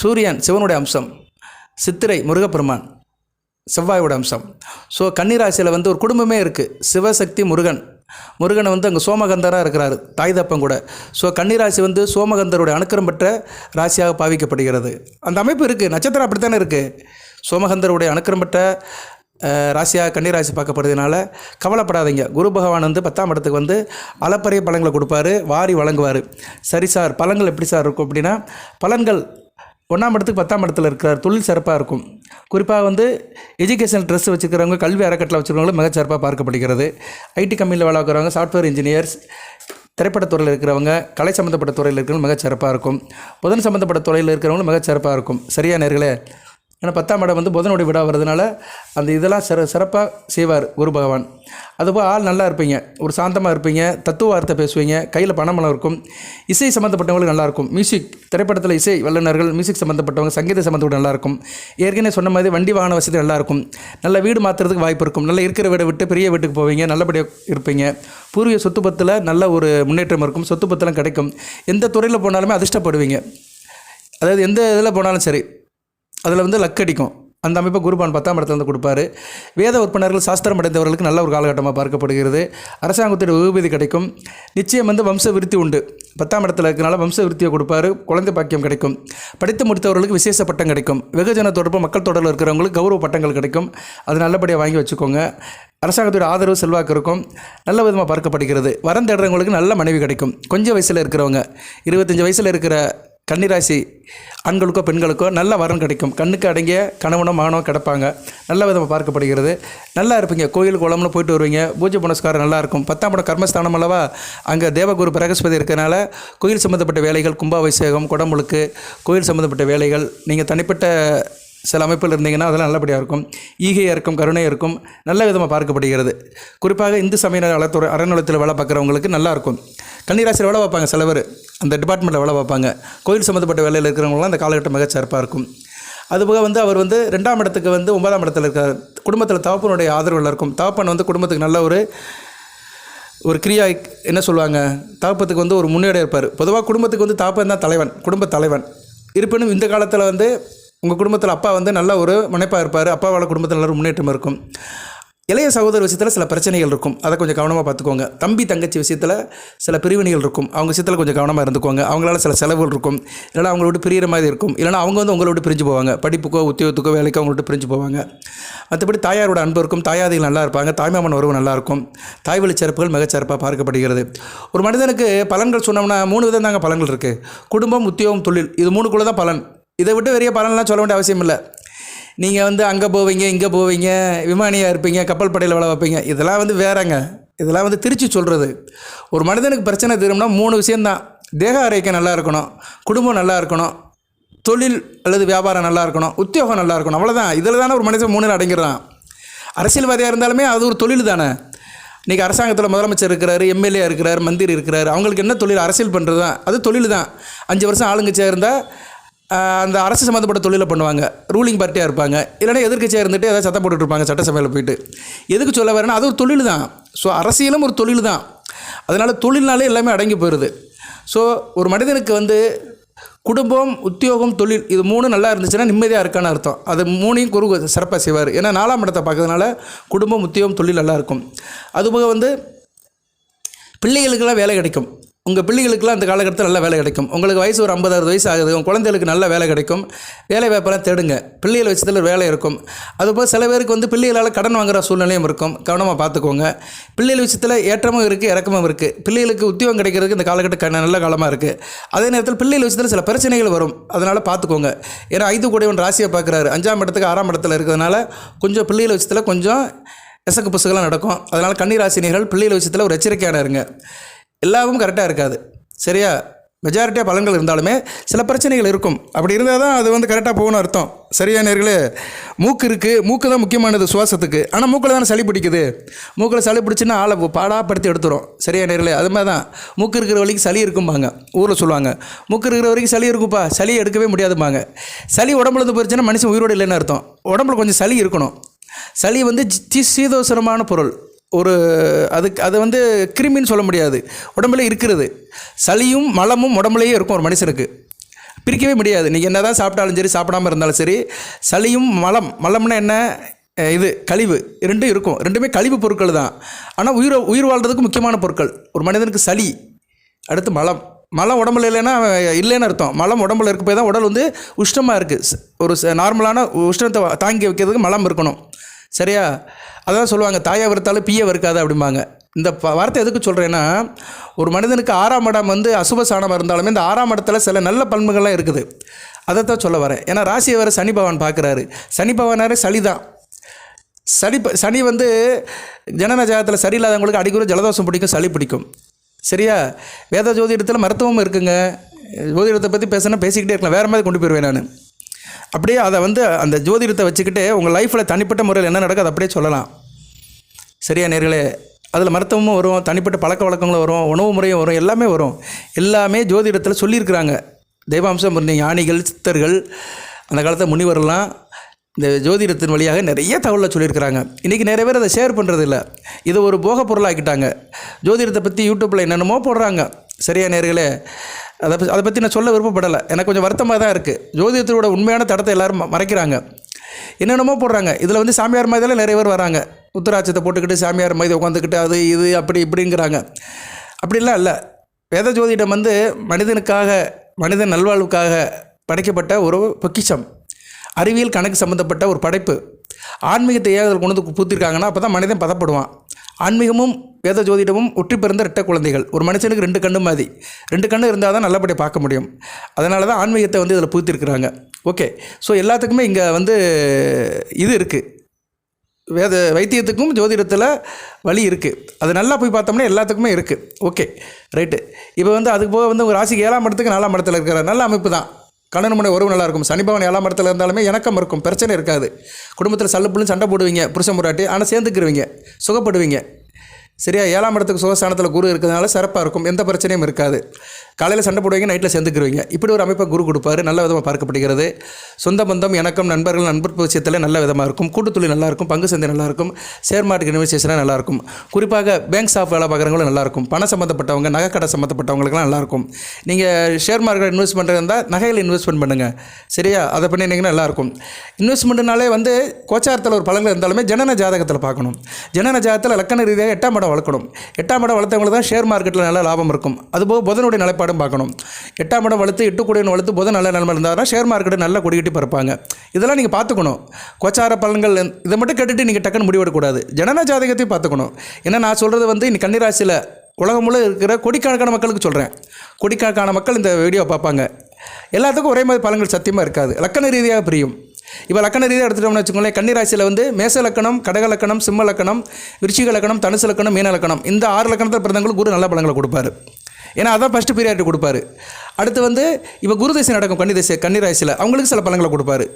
சூரியன் சிவனுடைய அம்சம். சித்திரை முருகப்பெருமான் செவ்வாயோட அம்சம். ஸோ கன்னிராசியில் வந்து ஒரு குடும்பமே இருக்குது சிவசக்தி முருகன். முருகன் வந்து அங்கே சோமகந்தராக இருக்கிறார் தாய் தப்பம் கூட. ஸோ கன்னிராசி வந்து சோமகந்தருடைய அனுக்கிரம் பெற்ற ராசியாக பாவிக்கப்படுகிறது. அந்த அமைப்பு இருக்குது நட்சத்திரம் அப்படித்தானே இருக்குது சோமகந்தருடைய அனுக்கிரம் பெற்ற ராசியாக கன்னிராசி பார்க்கப்படுறதுனால கவலைப்படாதீங்க. குரு பகவான் வந்து பத்தாம் இடத்துக்கு வந்து அளப்பரிய பழங்களை கொடுப்பாரு வாரி வழங்குவார். சரி சார் பழங்கள் எப்படி சார் இருக்கும் அப்படின்னா பலன்கள் ஒன்றாம் இடத்துக்கு பத்தாம் இடத்துல இருக்கிறார். தொழில் சிறப்பாக இருக்கும். குறிப்பாக வந்து எஜுகேஷனல் ட்ரெஸ் வச்சுருக்கிறவங்க கல்வி அறக்கட்டளை வச்சுருக்கவங்களும் மிக சிறப்பாக பார்க்கப்படுகிறது. ஐடி கம்பெனியில் வேலை பார்க்குறவங்க சாஃப்ட்வேர் இன்ஜினியர்ஸ் திரைப்படத்துறையில் இருக்கிறவங்க கலை சம்மந்தப்பட்ட துறையில் இருக்கிறவங்க மிக சிறப்பாக இருக்கும். புதன் சம்மந்தப்பட்ட துறையில் இருக்கிறவங்களும் மிக சிறப்பாக இருக்கும். சரியா நேர்களே? ஏன்னா பத்தாம் இடம் வந்து புதனுடைய விடா வர்றதுனால அந்த இதெல்லாம் சிற சிறப்பாக செய்வார் குரு பகவான். அதுபோல் ஆள் நல்லா இருப்பீங்க. ஒரு சாந்தமாக இருப்பீங்க. தத்துவ வார்த்தை பேசுவீங்க. கையில் பணமலம் இருக்கும். இசை சம்மந்தப்பட்டவங்களுக்கு நல்லாயிருக்கும் மியூசிக் திரைப்படத்தில் இசை வல்லுநர்கள் மியூசிக் சம்மந்தப்பட்டவங்க சங்கீத சம்மந்தப்பட்ட நல்லாயிருக்கும் ஏற்கனவே சொன்ன மாதிரி வண்டி வாகன வசதி நல்லாயிருக்கும் நல்ல வீடு மாற்றுறதுக்கு வாய்ப்பு இருக்கும். நல்ல இருக்கிற வீடை விட்டு பெரிய வீட்டுக்கு போவீங்க. நல்லபடியாக இருப்பீங்க. பூர்வீக சொத்து பத்தில் நல்ல ஒரு முன்னேற்றம் இருக்கும். சொத்து பத்தெல்லாம் கிடைக்கும். எந்த துறையில் போனாலுமே அதிர்ஷ்டப்படுவீங்க. அதாவது எந்த இதில் போனாலும் சரி. அதில் வந்து லக் அடிக்கும். அந்த அமைப்பை குருபான் பத்தாம் இடத்துல வந்து கொடுப்பாரு. வேத உறுப்பினர்கள் சாஸ்திரம் அடைந்தவர்களுக்கு நல்ல ஒரு காலகட்டமாக பார்க்கப்படுகிறது. அரசாங்கத்துடைய உபதி கிடைக்கும். நிச்சயம் வந்து வம்ச விருத்தி உண்டு. பத்தாம் இடத்துல இருக்கிறனால வம்ச விருத்தியை கொடுப்பாரு. குழந்தை பாக்கியம் கிடைக்கும். படித்து முடித்தவர்களுக்கு விசேஷ பட்டம் கிடைக்கும். வெகுஜன தொடர்பு மக்கள் தொடர்பில் இருக்கிறவங்களுக்கு கௌரவ பட்டங்கள் கிடைக்கும். அது நல்லபடியாக வாங்கி வச்சுக்கோங்க. அரசாங்கத்துடைய ஆதரவு செல்வாக்கு இருக்கும். நல்ல விதமாக பார்க்கப்படுகிறது. வரம் தேடுறவங்களுக்கு நல்ல மனைவி கிடைக்கும். கொஞ்சம் வயசில் இருக்கிறவங்க இருபத்தஞ்சி வயசில் இருக்கிற கன்னிராசி ஆண்களுக்கோ பெண்களுக்கோ நல்ல வரம் கிடைக்கும். கண்ணுக்கு அடங்கிய கணவனோ மகனோ கிடப்பாங்க. நல்ல விதமாக பார்க்கப்படுகிறது. நல்லா இருப்பீங்க. கோயில் குளம்னு போயிட்டு வருவீங்க. பூஜை புனஸ்காரம் நல்லாயிருக்கும் பத்தாம் படம் கர்மஸ்தானம் அல்லவா? அங்கே தேவகுரு பிரகஸ்பதி இருக்கிறனால கோயில் சம்மந்தப்பட்ட வேலைகள் கும்பாபிஷேகம் குடமுழுக்கு கோயில் சம்மந்தப்பட்ட வேலைகள் நீங்கள் தனிப்பட்ட சில அமைப்பில் இருந்தீங்கன்னா அதெல்லாம் நல்லபடியாக இருக்கும். ஈகையாக இருக்கும் கருணையாக இருக்கும் நல்ல விதமாக பார்க்கப்படுகிறது. குறிப்பாக இந்து சமய நலத்துறை அறநிலையத்தில் வேலை பார்க்குறவங்களுக்கு நல்லாயிருக்கும் கன்னிராசியில் வேலை பார்ப்பாங்க சில பேர். அந்த டிபார்ட்மெண்ட்டில் வேலை பார்ப்பாங்க. கோயில் சம்மந்தப்பட்ட வேலையில் இருக்கிறவங்களாம் அந்த காலகட்டம் மிகச் சிறப்பாக இருக்கும். அதுபோக வந்து அவர் வந்து ரெண்டாம் இடத்துக்கு வந்து ஒன்பதாம் இடத்துல இருக்கார். குடும்பத்தில் தகப்பனுடைய ஆதரவில் இருக்கும். தகப்பன் வந்து குடும்பத்துக்கு நல்ல ஒரு ஒரு கிரியா என்ன சொல்லுவாங்க? தாப்பத்துக்கு வந்து ஒரு முன்னேற இருப்பார். பொதுவாக குடும்பத்துக்கு வந்து தாப்பன் தான் தலைவன். குடும்ப தலைவன். இருப்பினும் இந்த காலத்தில் வந்து உங்கள் குடும்பத்தில் அப்பா வந்து நல்ல ஒரு முனைப்பாக இருப்பார். அப்பாவோட குடும்பத்தில் நல்ல ஒரு முன்னேற்றம் இருக்கும். இளைய சகோதர விஷயத்தில் சில பிரச்சனைகள் இருக்கும். அதை கொஞ்சம் கவனமாக பார்த்துக்கோங்க. தம்பி தங்கச்சி விஷயத்தில் சில பிரிவினைகள் இருக்கும். அவங்க விஷயத்தில் கொஞ்சம் கவனமாக இருந்துக்கோங்க. அவங்களால சில செலவுகள் இருக்கும். இல்லைனா அவங்கள விட்டு பிரியிற மாதிரி இருக்கும். இல்லைனா அவங்க வந்து உங்களை விட்டு பிரிஞ்சு போவாங்க. படிப்புக்கோ உத்தியோகத்துக்கோ வேலைக்கோ அவங்களோட விட்டு பிரிஞ்சு போவாங்க. மற்றபடி தாயாரோட அன்பு இருக்கும். தாயாதிகள் நல்லா இருப்பாங்க. தாய்மாமன் உறவு நல்லா இருக்கும். தாய் வழி சிறப்புகள் மிகச்சிறப்பாக பார்க்கப்படுகிறது. ஒரு மனிதனுக்கு பலன்கள் சொன்னோம்னா மூணு விதம் தாங்க பலன்கள் இருக்குது குடும்பம் உத்தியோகம் தொழில். இது மூணுக்குள்ளே தான் பலன். இதை விட்டு பெரிய பலன்லாம் சொல்ல வேண்டிய அவசியம் இல்லை நீங்கள் வந்து அங்கே போவீங்க இங்கே போவீங்க விமானியாக இருப்பீங்க கப்பல் படையில் வேலை வைப்பீங்க இதெல்லாம் வந்து வேறங்க. இதெல்லாம் வந்து திருச்சி சொல்கிறது ஒரு மனிதனுக்கு பிரச்சனை தீரும்னா மூணு விஷயந்தான் தேக ஆரோக்கியம் நல்லா இருக்கணும் குடும்பம் நல்லா இருக்கணும் தொழில் அல்லது வியாபாரம் நல்லா இருக்கணும் உத்தியோகம் நல்லா இருக்கணும் அவ்வளோதான் இதில் தானே ஒரு மனிதன் மூணு அடங்கிடுறான் அரசியல்வாதியாக இருந்தாலுமே அது ஒரு தொழில் தானே. இன்றைக்கி அரசாங்கத்தில் முதலமைச்சர் இருக்கிறார் எம்எல்ஏ இருக்கிறார் மந்திரி இருக்கிறார். அவங்களுக்கு என்ன தொழில் அரசியல் பண்ணுறது தான் அது தொழில் தான் அஞ்சு வருஷம் ஆளுங்கட்சியாக இருந்தால் அந்த அரசு சம்மந்தப்பட்ட தொழிலை பண்ணுவாங்க. ரூலிங் பார்ட்டியாக இருப்பாங்க. இல்லைன்னா எதிர்க்கட்சியாக இருந்துட்டு ஏதாவது சத்தம் போட்டுட்டு இருப்பாங்க சட்டசபையில் போயிட்டு. எதுக்கு சொல்ல வரேன்னா அது ஒரு தொழில் தான். ஸோ அரசியலும் ஒரு தொழில் தான். அதனால் தொழில்னாலே எல்லாமே அடங்கி போயிடுது ஸோ ஒரு மனிதனுக்கு வந்து குடும்பம் உத்தியோகம் தொழில் இது மூணு நல்லா இருந்துச்சுன்னா நிம்மதியாக இருக்கான்னு அர்த்தம். அது மூணையும் குரு சிறப்பாக செய்வார். ஏன்னா நாலாம் இடத்தை பார்க்கறதுனால குடும்பம் உத்தியோகம் தொழில் நல்லா இருக்கும். அதுபோக வந்து பிள்ளைகளுக்கெல்லாம் வேலை கிடைக்கும். உங்கள் பிள்ளைகளுக்கெல்லாம் அந்த காலகட்டத்தில் நல்ல வேலை கிடைக்கும். உங்களுக்கு வயசு ஒரு ஐம்பது அறுபது வயசு ஆகுது உங்கள் குழந்தைகளுக்கு நல்ல வேலை கிடைக்கும். வேலை வாய்ப்பெல்லாம் தேடுங்க. பிள்ளைகள் வச்சதில் வேலை இருக்கும். அதுபோல் சில பேருக்கு வந்து பிள்ளைகளால் கடன் வாங்குற சூழ்நிலையும் இருக்கும். கவனமாக பார்த்துக்கோங்க. பிள்ளைகள் விஷயத்தில் ஏற்றமும் இருக்குது இறக்கமும் இருக்குது பிள்ளைகளுக்கு உத்தியோகம் கிடைக்கிறதுக்கு இந்த காலகட்டம் க- நல்ல காலமாக இருக்குது அதே நேரத்தில் பிள்ளைகள் விஷயத்தில் சில பிரச்சனைகள் வரும். அதனால் பார்த்துக்கோங்க. ஏன்னா ஐந்து கூடையவன் ராசியை பார்க்குறாரு. அஞ்சாம் இடத்துக்கு ஆறாம் இடத்துல இருக்கிறதுனால கொஞ்சம் பிள்ளைகள் விஷயத்தில் கொஞ்சம் எசக்கு புசுகெல்லாம் நடக்கும். அதனால் கன்னிராசினியர்கள் பிள்ளைகள் விஷயத்தில் ஒரு எச்சரிக்கையான இருங்க எல்லாவும் கரெக்டாக இருக்காது. சரியா? மெஜாரிட்டியாக பலன்கள் இருந்தாலுமே சில பிரச்சனைகள் இருக்கும். அப்படி இருந்தால் தான் அது வந்து கரெக்டாக போகணும் அர்த்தம். சரியா நேர்களே? மூக்கு இருக்குது மூக்கு தான் முக்கியமானது சுவாசத்துக்கு. ஆனால் மூக்கில் தானே சளி பிடிக்குது. மூக்கில் சளி பிடிச்சுன்னா ஆளை பாடாப்படுத்தி எடுத்துரும். சரியா நேர்களே? அது மாதிரி தான். மூக்கு இருக்கிற வரைக்கும் சளி இருக்கும்பாங்க. ஊரில் சொல்லுவாங்க. மூக்கு இருக்கிற வரைக்கும் சளி இருக்குப்பா சளி எடுக்கவே முடியாதும்பாங்க. சளி உடம்புல இருந்து மனுஷன் உயிரோடு இல்லைன்னு அர்த்தம். உடம்புல கொஞ்சம் சளி இருக்கணும். சளி வந்து சி- சீதோசனமான பொருள். ஒரு அதுக்கு அது வந்து கிருமின்னு சொல்ல முடியாது. உடம்புல இருக்கிறது. சளியும் மலமும் உடம்புலயே இருக்கும் ஒரு மனுஷனுக்கு. பிரிக்கவே முடியாது. நீங்கள் என்ன தான் சாப்பிட்டாலும் சரி சாப்பிடாம இருந்தாலும் சரி சளியும் மலம் மலம்னா என்ன? இது கழிவு. ரெண்டும் இருக்கும். ரெண்டுமே கழிவு பொருட்கள் தான். ஆனால் உயிர் உயிர் வாழ்கிறதுக்கு முக்கியமான பொருட்கள். ஒரு மனிதனுக்கு சளி அடுத்து மலம். மலம் உடம்புல இல்லைன்னா இல்லைன்னு அர்த்தம். மலம் உடம்புல இருக்க போய் தான் உடல் வந்து உஷ்ணமாக இருக்குது ஒரு ச- நார்மலான உஷ்ணத்தை தாங்கி வைக்கிறதுக்கு மலம் இருக்கணும். சரியா? அதான் சொல்லுவாங்க தாயை வறுத்தாலும் பீயை வறுக்காது அப்படிம்பாங்க. இந்த ப- வார்த்தை எதுக்கு சொல்கிறேன்னா ஒரு மனிதனுக்கு ஆறாம் இடம் வந்து அசுப சாணமாக இருந்தாலுமே இந்த ஆறாம் இடத்துல சில நல்ல பண்புகள்லாம் இருக்குது. அதைத்தான் சொல்ல வரேன். ஏன்னா ராசியை வேறு சனி பகவான் பார்க்குறாரு. சனி பகவானாரே சளி தான். சளி ப- சனி வந்து ஜனன ஜாதகத்தில் சரியில்லாதவங்களுக்கு அடிக்கடி ஜலதோஷம் பிடிக்கும் சளி பிடிக்கும். சரியா? வேத ஜோதிடத்தில் மருத்துவமும் இருக்குங்க. ஜோதிடத்தை பற்றி பேசினா பேசிக்கிட்டே இருக்கலாம். வேறு மாதிரி கொண்டு போயிடுவேன் நான். அப்படியே அதை வந்து அந்த ஜோதிடத்தை வச்சுக்கிட்டு உங்கள் லைஃப்பில் தனிப்பட்ட முறையில் என்ன நடக்குது அப்படியே சொல்லலாம். சரியா நேர்களே? அதில் மருத்துவமும் வரும் தனிப்பட்ட பழக்க வழக்கங்களும் வரும் உணவு முறையும் வரும் எல்லாமே வரும். எல்லாமே ஜோதிடத்தில் சொல்லியிருக்கிறாங்க. தெய்வாம்சம் இருந்த ஞானிகள் சித்தர்கள் அந்த காலத்தில் முனிவரெல்லாம் இந்த ஜோதிடத்தின் வழியாக நிறைய தகவலை சொல்லியிருக்கிறாங்க. இன்றைக்கி நிறைய பேர் அதை ஷேர் பண்ணுறதில்ல இது இதை ஒரு போக பொருளாக்கிட்டாங்க. ஜோதிடத்தை பற்றி யூடியூப்பில் என்னென்னமோ போடுறாங்க. சரியா நேர்களே? அதை அதை பற்றி நான் சொல்ல விருப்பப்படலை. எனக்கு கொஞ்சம் வருத்தமாக தான் இருக்குது ஜோதிடத்தோட உண்மையான தடத்தை எல்லோரும் மறைக்கிறாங்க. என்னென்னமோ போடுறாங்க. இதில் வந்து சாமியார் மைதில் நிறைய பேர் வராங்க. உத்தராட்சத்தை போட்டுக்கிட்டு சாமியார் மாதிரி உட்காந்துக்கிட்டு அது இது அப்படி இப்படிங்கிறாங்க. அப்படிலாம் இல்லை. வேத ஜோதிடம் வந்து மனிதனுக்காக மனிதன் நல்வாழ்வுக்காக படைக்கப்பட்ட ஒரு பொக்கிஷம். அறிவியல் கணக்கு சம்மந்தப்பட்ட ஒரு படைப்பு. ஆன்மீகத்தை ஏன் அதில் கொண்டு வந்து பூத்திருக்காங்கன்னா அப்போ தான் மனிதன் பதப்படுவான். ஆன்மீகமும் வேத ஜோதிடமும் ஒற்றி பிறந்த ரெட்ட குழந்தைகள். ஒரு மனுஷனுக்கு ரெண்டு கண்ணு மாதிரி ரெண்டு கண்ணு இருந்தால் தான் நல்லபடியாக பார்க்க முடியும். அதனால தான் ஆன்மீகத்தை வந்து இதில் பூத்திருக்கிறாங்க ஓகே. ஸோ எல்லாத்துக்குமே இங்கே வந்து இது இருக்குது வேத வைத்தியத்துக்கும் ஜோதிடத்தில் வழி இருக்குது அது நல்லா போய் பார்த்தோம்னா எல்லாத்துக்குமே இருக்குது ஓகே. ரைட்டு. இப்போ வந்து அதுக்கு போக வந்து உங்கள் ராசிக்கு ஏழாம் இடத்துக்கு நாலாம் இடத்துல இருக்கிற நல்ல அமைப்பு தான். கணவன் உறவு நல்லா இருக்கும். சனி ஏழாம் இடத்துல இருந்தாலுமே இணக்கம் இருக்கும். பிரச்சனை இருக்காது. குடும்பத்தில் சல்லுப்புள்ளும் சண்டை போடுவீங்க. புருஷன் முராட்டி ஆனால் சேர்ந்துக்கிருவீங்க. சுகப்படுவீங்க. சரியா? ஏழாம் இடத்துக்கு சுகஸ்தானத்தில் குரு இருக்கிறதுனால சிறப்பாக இருக்கும். எந்த பிரச்சனையும் இருக்காது. காலையில் சண்டை போடுவீங்க நைட்டில் சேர்ந்துக்கிருவீங்க. இப்படி ஒரு அமைப்பை குரு கொடுப்பாரு. நல்ல விதமாக பார்க்கப்படுகிறது. சொந்த பந்தம் இணக்கம் நண்பர்கள் நண்பர் விஷயத்தில் நல்ல விதமாக இருக்கும். கூட்டுத்துளி நல்லாயிருக்கும் பங்கு சந்தை நல்லா இருக்கும். ஷேர் மார்க்கெட் இன்வெஸ்டேஷனாக நல்லாயிருக்கும் குறிப்பாக பேங்க் ஸ்டாஃப் வேலை பார்க்குறவங்களும் நல்லாயிருக்கும் பணம் சம்மந்தப்பட்டவங்க நகைக்கடை சம்மந்தப்பட்டவங்களுக்குலாம் நல்லா இருக்கும். நீங்கள் ஷேர் மார்க்கெட் இன்வெஸ்ட் பண்ணுறதா இருந்தால் நகையில் இன்வெஸ்ட்மெண்ட் பண்ணுங்கள் சரியா? அதை பண்ணினீங்கன்னா நல்லாயிருக்கும் இன்வெஸ்ட்மெண்ட்னாலே வந்து கோச்சாரத்தில் ஒரு பலன்கள் இருந்தாலுமே ஜனன ஜாதகத்தில் பார்க்கணும். ஜனன ஜாதகத்தில் லக்கண ரீதியாக எட்டாம் இடம் வளர்க்கணும். எட்டாம் இடம் வளர்த்தவங்களுக்கு தான் ஷேர் மார்க்கெட்டில் நல்ல லாபம் இருக்கும். அதுபோக புதனுடைய படம் பார்க்கணும். எட்டாம் இடம் வளர்த்து எட்டு கூடியன் வளர்த்து போது நல்ல நிலமை இருந்தால் தான் ஷேர் மார்க்கெட்டு நல்லா கொடிக்கிட்டு பறப்பாங்க. இதெல்லாம் நீங்கள் பார்த்துக்கணும். கோச்சார பலன்கள் இதை மட்டும் கேட்டுட்டு நீங்கள் டக்குன்னு முடிவெடுக்கக்கூடாது ஜனன ஜாதகத்தையும் பார்த்துக்கணும். ஏன்னா நான் சொல்கிறது வந்து இன்னைக்கு கன்னிராசியில் உலகம் முழு இருக்கிற கோடிக்கணக்கான மக்களுக்கு சொல்கிறேன் கோடிக்கணக்கான மக்கள் இந்த வீடியோ பார்ப்பாங்க. எல்லாத்துக்கும் ஒரே மாதிரி பலன்கள் சத்தியமாக இருக்காது. லக்கண ரீதியாக பிரியும். இப்போ லக்கண ரீதியாக எடுத்துட்டோம்னு வச்சுக்கோங்களேன் கன்னிராசியில் வந்து மேச லக்கணம் கடக லக்கணம் சிம்ம லக்கணம் விருச்சிக லக்கணம் தனுசு லக்கணம் மீன லக்கணம். இந்த ஆறு லக்கணத்தில் பிறந்தவங்களுக்கு குரு நல்ல பலங்களை கொடுப்பாரு. ஏன்னா அதான் ஃபஸ்ட்டு பீரியாரிட்டி கொடுப்பாரு. அடுத்து வந்து இப்போ குரு தசை நடக்கும் கன்னி தசை கன்னிராசியில் அவங்களுக்கு சில பழங்களை கொடுப்பாரு.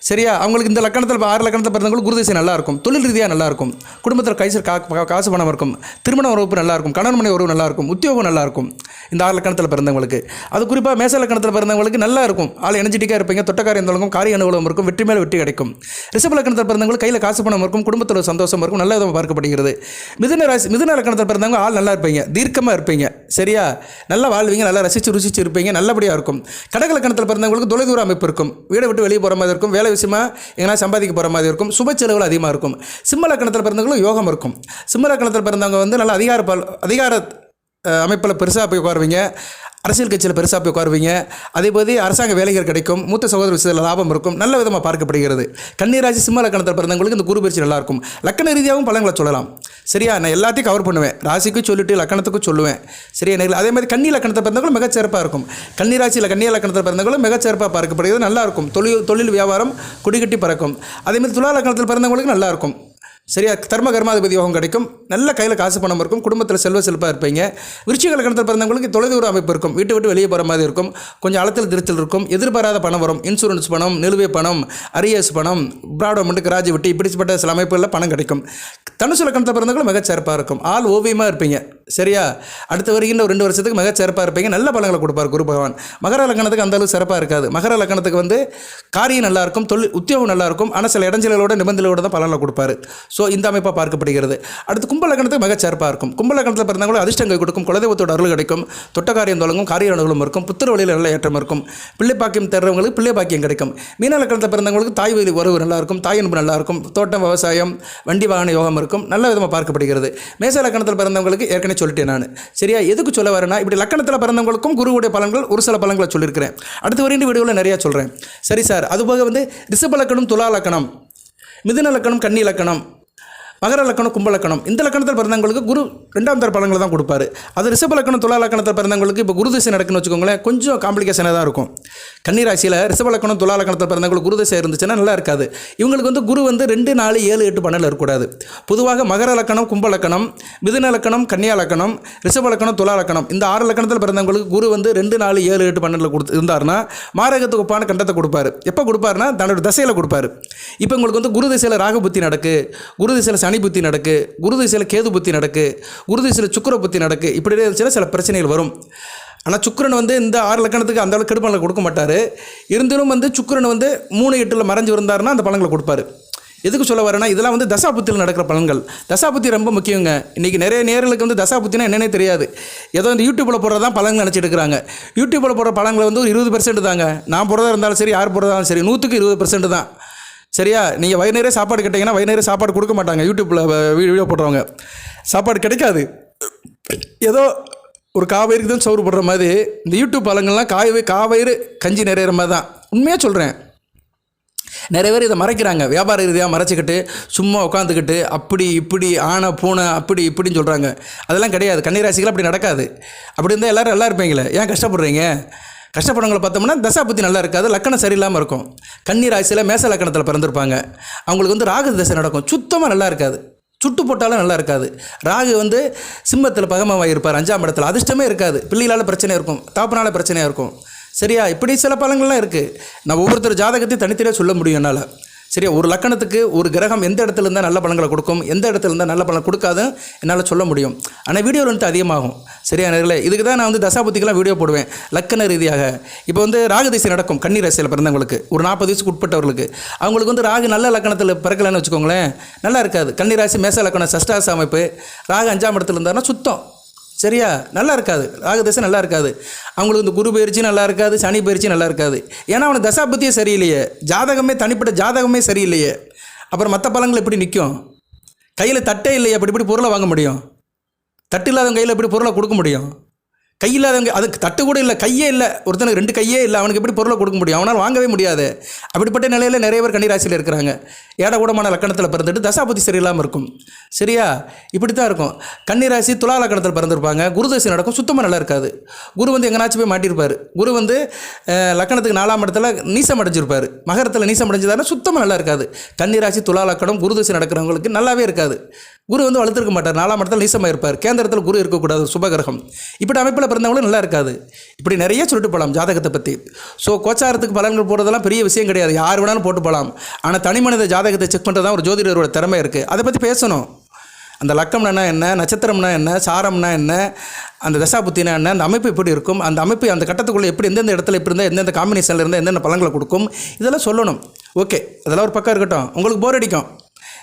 சரியா? அவங்களுக்கு இந்த லக்கணத்தில் ஆறு லக்கணத்தில் பிறந்தவங்களுக்கு குருதிசை நல்லாயிருக்கும் தொழில் ரீதியாக நல்லாயிருக்கும் குடும்பத்தில் கைசர் கா காசு பணம் இருக்கும். திருமண உறவு நல்லா இருக்கும். கணவன் மனை உறவு நல்லா இருக்கும். உத்தியோகம் நல்லாயிருக்கும் இந்த ஆறு லக்கணத்தில் பிறந்தவங்களுக்கு. அது குறிப்பாக மேச லக்கணத்தில் பிறந்தவங்களுக்கு நல்லா இருக்கும். ஆள் எனர்ஜெட்டிக்காக இருப்பீங்க. தொட்டக்காரி இருந்தவங்களுக்கும் காரிய அனுகூலம் இருக்கும். வெற்றி மேலே வெற்றி கிடைக்கும். ரிஷப லக்கணத்தில் பிறந்தவங்களுக்கு கையில் காசு பணம் இருக்கும். குடும்பத்தில் சந்தோஷம் இருக்கும். நல்ல விதமாக பார்க்கப்படுகிறது. மிதுன ராசி மிதுன லக்கணத்தில் பிறந்தவங்க ஆள் நல்லா இருப்பீங்க. தீர்க்கமாக இருப்பீங்க. சரியா? நல்லா வாழ்வீங்க. நல்லா ரசித்து ருசிச்சு இருப்பீங்க. நல்லபடியாக இருக்கும். கடக லக்கணத்தில் பிறந்தவங்களுக்கு தொலைதூர அமைப்பு இருக்கும். வீடை விட்டு வெளியே போகிற மாதிரி இருக்கும். வேலை விஷயமா எங்கன்னா சம்பாதிக்க போகிற மாதிரி இருக்கும். சுப செலவுகள் அதிகமாக இருக்கும். சிம்ம லக்கணத்தில் பிறந்தவங்களும் யோகம் இருக்கும். சிம்ம லக்கணத்தில் பிறந்தவங்க வந்து நல்லா அதிகார பல் அதிகார அமைப்பில் பெருசாக போய் உட்காருவீங்க. அரசியல் கட்சியில் பெருசாக போய் உட்காருவீங்க. அதே போது அரசாங்க வேலைகள் கிடைக்கும். மூத்த சகோதர விஷயத்தில் லாபம் இருக்கும். நல்ல விதமாக பார்க்கப்படுகிறது. கன்னிராசி சிம்ம லக்கணத்தில் பிறந்தவங்களுக்கு இந்த குரு பயிற்சி நல்லா இருக்கும். லக்கண ரீதியாகவும் பலன்களை சொல்லலாம். சரியா? நான் எல்லாத்தையும் கவர் பண்ணுவேன். ராசிக்கும் சொல்லிட்டு லக்கணத்துக்கும் சொல்லுவேன். சரியா? நேரில் அதே மாதிரி கன்னி லக்கணத்தை பிறந்தவங்களும் மிகச்சிறப்பாக இருக்கும். கன்னிராசியில் கன்னியா லக்கணத்தில் பிறந்தவங்களும் மிகச்சிறப்பாக பார்க்கப்படுகிறது. நல்லா இருக்கும். தொழில் தொழில் வியாபாரம் குடிகட்டி பறக்கும். அதேமாதிரி துலா லக்கணத்தில் பிறந்தவங்களுக்கு நல்லாயிருக்கும் சரியா? தர்ம கர்மாதிபதி யோகம் கிடைக்கும். நல்ல கையில் காசு பணம் இருக்கும். குடும்பத்தில் செல்வ செழிப்பாக இருப்பீங்க. விருச்சிக லக்கணத்தில் பிறந்தவங்களுக்கு தொலைதூர அமைப்பு இருக்கும். வீட்டை விட்டு வெளியே போகிற மாதிரி இருக்கும். கொஞ்சம் அளத்தில் திருச்சல் இருக்கும். எதிர்பாராத பணம் வரும். இன்சூரன்ஸ் பணம் நிலுவை பணம் அரியஸ் பணம் பிராடமெண்ட் கிராஜ் விட்டு இப்படிப்பட்ட சில அமைப்புகளில் பணம் கிடைக்கும். தனுசு லக்கணத்தில் பிறந்தவங்களும் மிகச்சிறப்பாக இருக்கும். ஆள் ஓவியமாக இருப்பீங்க. சரியா? அடுத்து வருகின்ற ஒரு ரெண்டு வருஷத்துக்கு மிகச்சிறப்பாக இருப்பீங்க. நல்ல பலங்களை கொடுப்பார் குரு பகவான். மகர லக்கணத்துக்கு அந்தளவு சிறப்பாக இருக்காது. மகர லக்கணத்துக்கு வந்து காரியம் நல்லாயிருக்கும் தொழில் உத்தியோகம் நல்லாயிருக்கும் ஆனால் சில இடைஞ்சல்களோட நிபந்தனையோட தான் பலனை கொடுப்பாரு. ஸோ இந்த அமைப்பாக பார்க்கப்படுகிறது. அடுத்து கும்பலக்கணத்துக்கு மிக மிகச்சிறப்பாக இருக்கும். கும்பலக்கணத்தில் பிறந்தவங்களும் அதிர்ஷ்டங்கள் கொடுக்கும். குலதெய்வத்தோட அருள் கிடைக்கும். தொட்ட காரியம் தொடங்கும். காரிய அணுகளும் இருக்கும். புத்திர வழியில் நல்ல ஏற்றம் இருக்கும். பிள்ளை பாக்கியம் தர்றவங்களுக்கு பிள்ளை பாக்கியம் கிடைக்கும். மீனலக்கணத்தில் பிறந்தவங்களுக்கு தாய் வழி உறவு நல்லா இருக்கும். தாய் அன்பு நல்லாயிருக்கும் தோட்டம் விவசாயம் வண்டி வாகன யோகம் இருக்கும். நல்ல விதமாக பார்க்கப்படுகிறது. மேச லக்கணத்தில் பிறந்தவங்களுக்கு ஏற்கனவே சொல்லிட்டேன் நான். சரியா? எதுக்கு சொல்ல வரேன்னா இப்படி லக்கணத்தில் பிறந்தவங்களுக்கும் குருவுடைய பலன்கள் ஒரு சில பலன்களை சொல்லியிருக்கிறேன். அடுத்து வருகின்ற வீடியோவில் நிறையா சொல்கிறேன் சரி சார் அதுபோக வந்து ரிஷப லக்கணம் துலா லக்கணம் மிதுன லக்கணம் கன்னி லக்கணம் மகர லக்கணம் கும்பலக்கணம் இந்த லக்கணத்தில் பிறந்தவங்களுக்கு குரு ரெண்டாம் தர பலங்களை தான் கொடுப்பாரு. அது ரிஷப லக்கணம் துலா லக்கணத்தில் பிறந்தவங்களுக்கு இப்போ குருதிசை நடக்குன்னு வச்சுக்கோங்களேன் கொஞ்சம் காம்ப்ளிகேஷனாக தான் இருக்கும். கன்னிராசியில் ரிஷப லக்கணம் துலா லக்கணத்தில் பிறந்தவங்களுக்கு குருதிசை இருந்துச்சுன்னா நல்லா இருக்காது. இவங்களுக்கு வந்து குரு வந்து ரெண்டு நாலு ஏழு எட்டு பன்னெண்டில் இருக்கக்கூடாது. பொதுவாக மகர லக்கணம் கும்பலக்கணம் மிதுன லக்கணம் கன்னியா லக்கணம் ரிஷப லக்கணம் துலா லக்கணம். இந்த ஆறு லக்கணத்தில் பிறந்தவங்களுக்கு குரு வந்து ரெண்டு நாலு ஏழு எட்டு பன்னெண்டில் கொடுத்து இருந்தாருன்னா மாரகத்துக்கு ஒப்பான கண்டத்தை கொடுப்பாரு. எப்போ கொடுப்பாருன்னா தன்னோட தசையில் கொடுப்பாரு. இப்போ உங்களுக்கு வந்து குரு திசையில் ராகபுத்தி நடக்கு. குரு திசையில் சனி புத்தி நடக்கு குரு திசையில் கேது புத்தி நடக்கு குரு திசையில் சுக்கர புத்தி நடக்கு இப்படி இருந்துச்சுன்னா சில பிரச்சனைகள் வரும். ஆனால் சுக்கரன் வந்து இந்த ஆறு லக்கணத்துக்கு அந்த அளவுக்கு கெடுபலனை கொடுக்க மாட்டார். இருந்தாலும் வந்து சுக்கரன் வந்து மூணு எட்டில் மறைஞ்சு இருந்தாருன்னா அந்த பழங்களை கொடுப்பாரு. எதுக்கு சொல்ல வரேன்னா இதெல்லாம் வந்து தசாபுத்தியில் நடக்கிற பலன்கள். தசாபுத்தி ரொம்ப முக்கியங்க. இன்றைக்கி நிறைய நேர்களுக்கு வந்து தசாபுத்தினா என்னன்னே தெரியாது. ஏதோ இந்த யூடியூப்பில் போடுறதான் பலன்கள் நினச்சிட்டு இருக்கிறாங்க யூடியூப்பில் போடுற பழங்களை வந்து ஒரு இருபது பெர்சென்ட் தாங்க. நான் போடுறதா இருந்தாலும் சரி யார் போடுறதா இருந்தாலும் சரி நூற்றுக்கு இருபது பெர்சென்ட் தான். சரியா? நீங்கள் வயிறு சாப்பாடு கேட்டிங்கன்னா வயிறு சாப்பாடு கொடுக்க மாட்டாங்க. யூடியூப்பில் வீடியோ போடுறவங்க. சாப்பாடு கிடைக்காது. ஏதோ ஒரு காவேரிக்கு தான் சோறு போடுற மாதிரி இந்த யூடியூப் பழங்கள்லாம் காய் காவயிறு கஞ்சி நிறையிற மாதிரி தான். உண்மையாக சொல்கிறேன் நிறைய பேர் இதை மறைக்கிறாங்க. வியாபார ரீதியாக மறைச்சிக்கிட்டு சும்மா உட்காந்துக்கிட்டு அப்படி இப்படி ஆனை பூனை அப்படி இப்படின்னு சொல்கிறாங்க அதெல்லாம் கிடையாது. கன்னிராசிகள் அப்படி நடக்காது. அப்படி இருந்தால் எல்லோரும் நல்லா இருப்பீங்களே? ஏன் கஷ்டப்படுறீங்க? கஷ்டப்படுறவங்களை பார்த்தோம்னா தசா புத்தி நல்லா இருக்காது லக்கணம் சரியில்லாமல் இருக்கும். கன்னி ராசியில் மேச லக்கணத்தில் பிறந்திருப்பாங்க. அவங்களுக்கு வந்து ராகு தசை நடக்கும். சுத்தமாக நல்லா இருக்காது. சுட்டு போட்டாலும் நல்லா இருக்காது. ராகு வந்து சிம்மத்தில் பகமாக இருப்பார் அஞ்சாம் இடத்துல. அதிர்ஷ்டமே இருக்காது. பிள்ளைகளால் பிரச்சனை இருக்கும். தாப்பனால் பிரச்சனையாக இருக்கும். சரியா? இப்படி சில பலன்கள்லாம் இருக்குது நான் ஒவ்வொருத்தர் ஜாதகத்தையும் தனித்தனியாக சொல்ல முடியும் என்னால். சரியா? ஒரு லக்கணத்துக்கு ஒரு கிரகம் எந்த இடத்துல இருந்தால் நல்ல பலன்களை கொடுக்கும்? எந்த இடத்துல இருந்தால் நல்ல பலன் கொடுக்காது? என்னால் சொல்ல முடியும். ஆனால் வீடியோவில் வந்து அதிகமாகும். சரியா நேர்களே? இதுக்கு தான் நான் வந்து தசாபுத்திக்கெல்லாம் வீடியோ போடுவேன். லக்கண ரீதியாக. இப்போ வந்து ராகு திசை நடக்கும். கன்னி ராசியில் பிறந்தவங்களுக்கு. ஒரு நாற்பது வயசுக்கு உட்பட்டவர்களுக்கு. அவங்களுக்கு வந்து ராகு நல்ல லக்கணத்தில் பிறக்கலைன்னு வச்சுக்கோங்களேன். நல்லா இருக்காது. கன்னி ராசி மேச லக்கணம் சஷ்டாச அமைப்பு. ராகு அஞ்சாம் இடத்துல இருந்தாருன்னா சுத்தம். சரியா? நல்லா இருக்காது. ராகு தசை நல்லா இருக்காது. அவங்களுக்கு இந்த குரு பயிற்சி நல்லா இருக்காது சனி பயிற்சி நல்லா இருக்காது. ஏன்னா அவனுக்கு தசாபத்தியே சரியில்லையே. ஜாதகமே தனிப்பட்ட ஜாதகமே சரியில்லையே. அப்புறம் மற்ற பழங்கள் எப்படி நிற்கும் கையில் தட்டே இல்லையே அப்படி இப்படி பொருளை வாங்க முடியும்? தட்டு இல்லாதவங்க கையில் எப்படி பொருளை கொடுக்க முடியும்? கை இல்லாதவங்க அதுக்கு தட்டு கூட இல்லை கையே இல்லை. ஒருத்தனுக்கு ரெண்டு கையே இல்லை அவனுக்கு எப்படி பொருளை கொடுக்க முடியும்? அவனால் வாங்கவே முடியாது. அப்படிப்பட்ட நிலையில் நிறைய பேர் கன்னிராசியில் இருக்கிறாங்க. ஏடகூடமான லக்கணத்தில் பிறந்துட்டு தசாபதி சரியில்லாமல் இருக்கும். சரியா? இப்படி தான் இருக்கும். கன்னிராசி துலா லக்கணத்தில் பிறந்திருப்பாங்க. குருதசை நடக்கும் சுத்தமாக நல்லா இருக்காது. குரு வந்து எங்கனாச்சும் போய் மாட்டியிருப்பார் குரு வந்து லக்கணத்துக்கு நாலாம் இடத்துல நீசம் அடைஞ்சிருப்பார். மகரத்தில் நீசம் அடைஞ்சதாருன்னா சுத்தமாக நல்லா இருக்காது. கன்னிராசி துலா லக்கணம் குருதசை நடக்கிறவங்களுக்கு நல்லாவே இருக்காது. குரு வந்து வளர்த்துருக்க மாட்டார். நாலாம் இடத்துல நீசமாக இருப்பார் கேந்திரத்தில் குரு இருக்கக்கூடாது. சுபகிரகம். இப்படி அமைப்பில் பிறந்தவங்களும் நல்லா இருக்காது. இப்படி நிறைய சொல்லிட்டு போகலாம் ஜாதகத்தை பற்றி ஸோ கோச்சாரத்துக்கு பலன்கள் போடுறதெல்லாம் பெரிய விஷயம் கிடையாது. யார் வேணாலும் போட்டு போகலாம். ஆனால் தனி மனித ஜாதகத்தை செக் பண்ணுறது தான் ஒரு ஜோதிடரோட திறமை இருக்குது அதை பற்றி பேசணும். அந்த லக்கம்னா என்ன? நட்சத்திரம்னா என்ன? சாரம்னா என்ன? அந்த தசாபுத்தினா என்ன? அந்த அமைப்பு எப்படி இருக்கும்? அந்த அமைப்பு அந்த கட்டத்துக்குள்ளே எப்படி எந்தெந்த இடத்துல எப்படி இருந்தால் எந்தெந்த காம்பினேஷனில் இருந்தால் எந்தெந்த பலங்களை கொடுக்கும்? இதெல்லாம் சொல்லணும். ஓகே அதெல்லாம் ஒரு பக்கம் இருக்கட்டும். உங்களுக்கு போர் அடிக்கும்.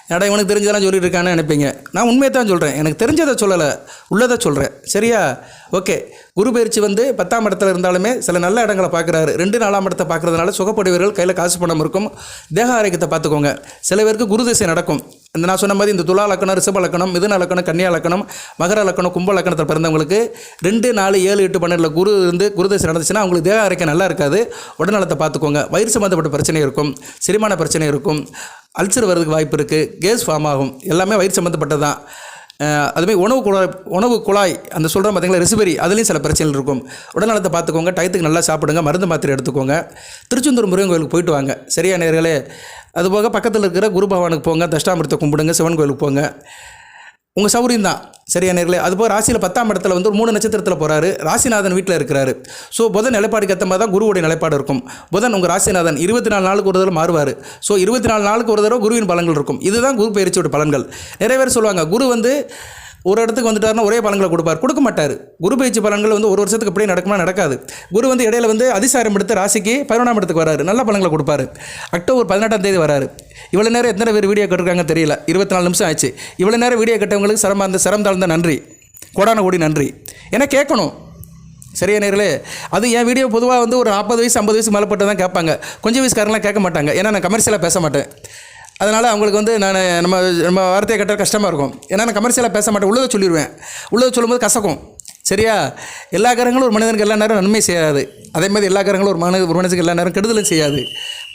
ஏடா இவனுக்கு தெரிஞ்சதெல்லாம் சொல்லிட்டு இருக்கான்னு நினைப்பீங்க. நான் உண்மையை தான் சொல்கிறேன் எனக்கு தெரிஞ்சதை சொல்லலை. உள்ளதை சொல்கிறேன் சரியா? ஓகே. குரு பயிற்சி வந்து பத்தாம் இடத்துல இருந்தாலுமே சில நல்ல இடங்களை பார்க்குறாரு. ரெண்டு நாலாம் இடத்தை பார்க்குறதுனால சுகப்படுவீர்கள் கையில் காசு பணம் இருக்கும். தேக ஆரோக்கியத்தை பார்த்துக்கோங்க. சில பேருக்கு குரு திசை நடக்கும். இந்த நான் சொன்ன மாதிரி இந்த துலா லக்கணம் ரிஷப லக்கணம் மிதுன லக்கணம் கன்னியா லக்கணம் மகர லக்கணம் கும்ப லக்கணத்தில் பிறந்தவங்களுக்கு ரெண்டு நாலு ஏழு எட்டு பன்னெண்டில் குரு இருந்து குருதசை நடந்துச்சுன்னா அவங்களுக்கு தேக அரைக்க நல்லா இருக்காது. உடல்நலத்தை பார்த்துக்கோங்க. வயிறு சம்மந்தப்பட்ட பிரச்சனை இருக்கும். செரிமான பிரச்சனை இருக்கும். அல்சர் வர்றதுக்கு வாய்ப்பு இருக்குது கேஸ் ஃபார்ம் ஆகும். எல்லாமே வயிறு சம்மந்தப்பட்டது தான் அதுமாதிரி உணவு குழாய் உணவு குழாய் அந்த சொல்கிறோம் பார்த்தீங்களா ரெசிபரி அதுலேயும் சில பிரச்சனைகள் இருக்கும். உடல்நலத்தை பார்த்துக்கோங்க டயத்துக்கு நல்லா சாப்பிடுங்க மருந்து மாத்திரை எடுத்துக்கோங்க. திருச்செந்தூர் முருகன் கோயிலுக்கு போயிட்டு வாங்க. சரியா நேர்களே? அதுபோக பக்கத்தில் இருக்கிற குரு பகவானுக்கு போங்க தஷ்டாமிரத்தை கும்பிடுங்க சிவன் கோயிலுக்கு போங்க. உங்கள் சௌரியம் தான். சரியா நேர்களே? அதுபோல் ராசியில் பத்தாம் இடத்துல வந்து ஒரு மூணு நட்சத்திரத்தில் போகிறாரு ராசிநாதன் வீட்டில் இருக்கிறாரு. ஸோ புதன் நிலைப்பாடுக்கு ஏற்ற மாதிரி தான் குருவுடைய நிலைப்பாடு இருக்கும். புதன் உங்கள் ராசிநாதன் இருபத்தி நாலு நாளுக்கு ஒரு தடவை மாறுவார். ஸோ இருபத்தி நாலு நாளுக்கு ஒரு தடவை குருவின் பலன்கள் இருக்கும். இதுதான் குரு பயிற்சியோட பலன்கள். நிறைய பேர் சொல்லுவாங்க குரு வந்து ஒரு இடத்துக்கு வந்துட்டார்னா ஒரே பலன்களை கொடுப்பார். கொடுக்க மாட்டார். குரு பயிற்சி பலன்கள் வந்து ஒரு வருஷத்துக்கு அப்படியே நடக்குமா நடக்காது. குரு வந்து இடையில வந்து அதிசாரம் எடுத்து ராசிக்கு பதினொன்றாம் இடத்துக்கு வராரு. நல்ல பலன்களை கொடுப்பாரு. அக்டோபர் பதினெட்டாம் தேதி வராரு. இவ்வளோ நேரம் எத்தனை பேர் வீடியோ கட்டிருக்காங்க தெரியல. இருபத்தி நாலு நிமிஷம் ஆச்சு. இவ்வளோ நேரம் வீடியோ கேட்டவங்களுக்கு சிரமம் அந்த சிரம் தாழ்ந்த நன்றி. கோடான கோடி நன்றி. ஏன்னா கேட்கணும். சரியா நேர்களே? அது என் வீடியோ பொதுவாக வந்து ஒரு நாற்பது வயசு ஐம்பது வயசு மேலப்பட்டு தான் கேட்பாங்க. கொஞ்சம் வயசுக்காரங்களாம் கேட்க மாட்டாங்க. ஏன்னா நான் கமர்ஷியலாக பேச மாட்டேன். அதனால் அவங்களுக்கு வந்து நான் நம்ம நம்ம வார்த்தையை கட்ட கஷ்டமாக இருக்கும். ஏன்னா நான் கமர்ஷியலாக பேச மாட்டேன் உள்ளதை சொல்லிடுவேன் உள்ளதை சொல்லும்போது கசக்கும். சரியா? எல்லா கிரகங்களும் ஒரு மனிதனுக்கு எல்லா நேரம் நன்மை செய்யாது. அதே மாதிரி எல்லா கிரகங்களும் ஒரு மனித ஒரு மனுஷனுக்கு எல்லா நேரம் கெடுதலும் செய்யாது.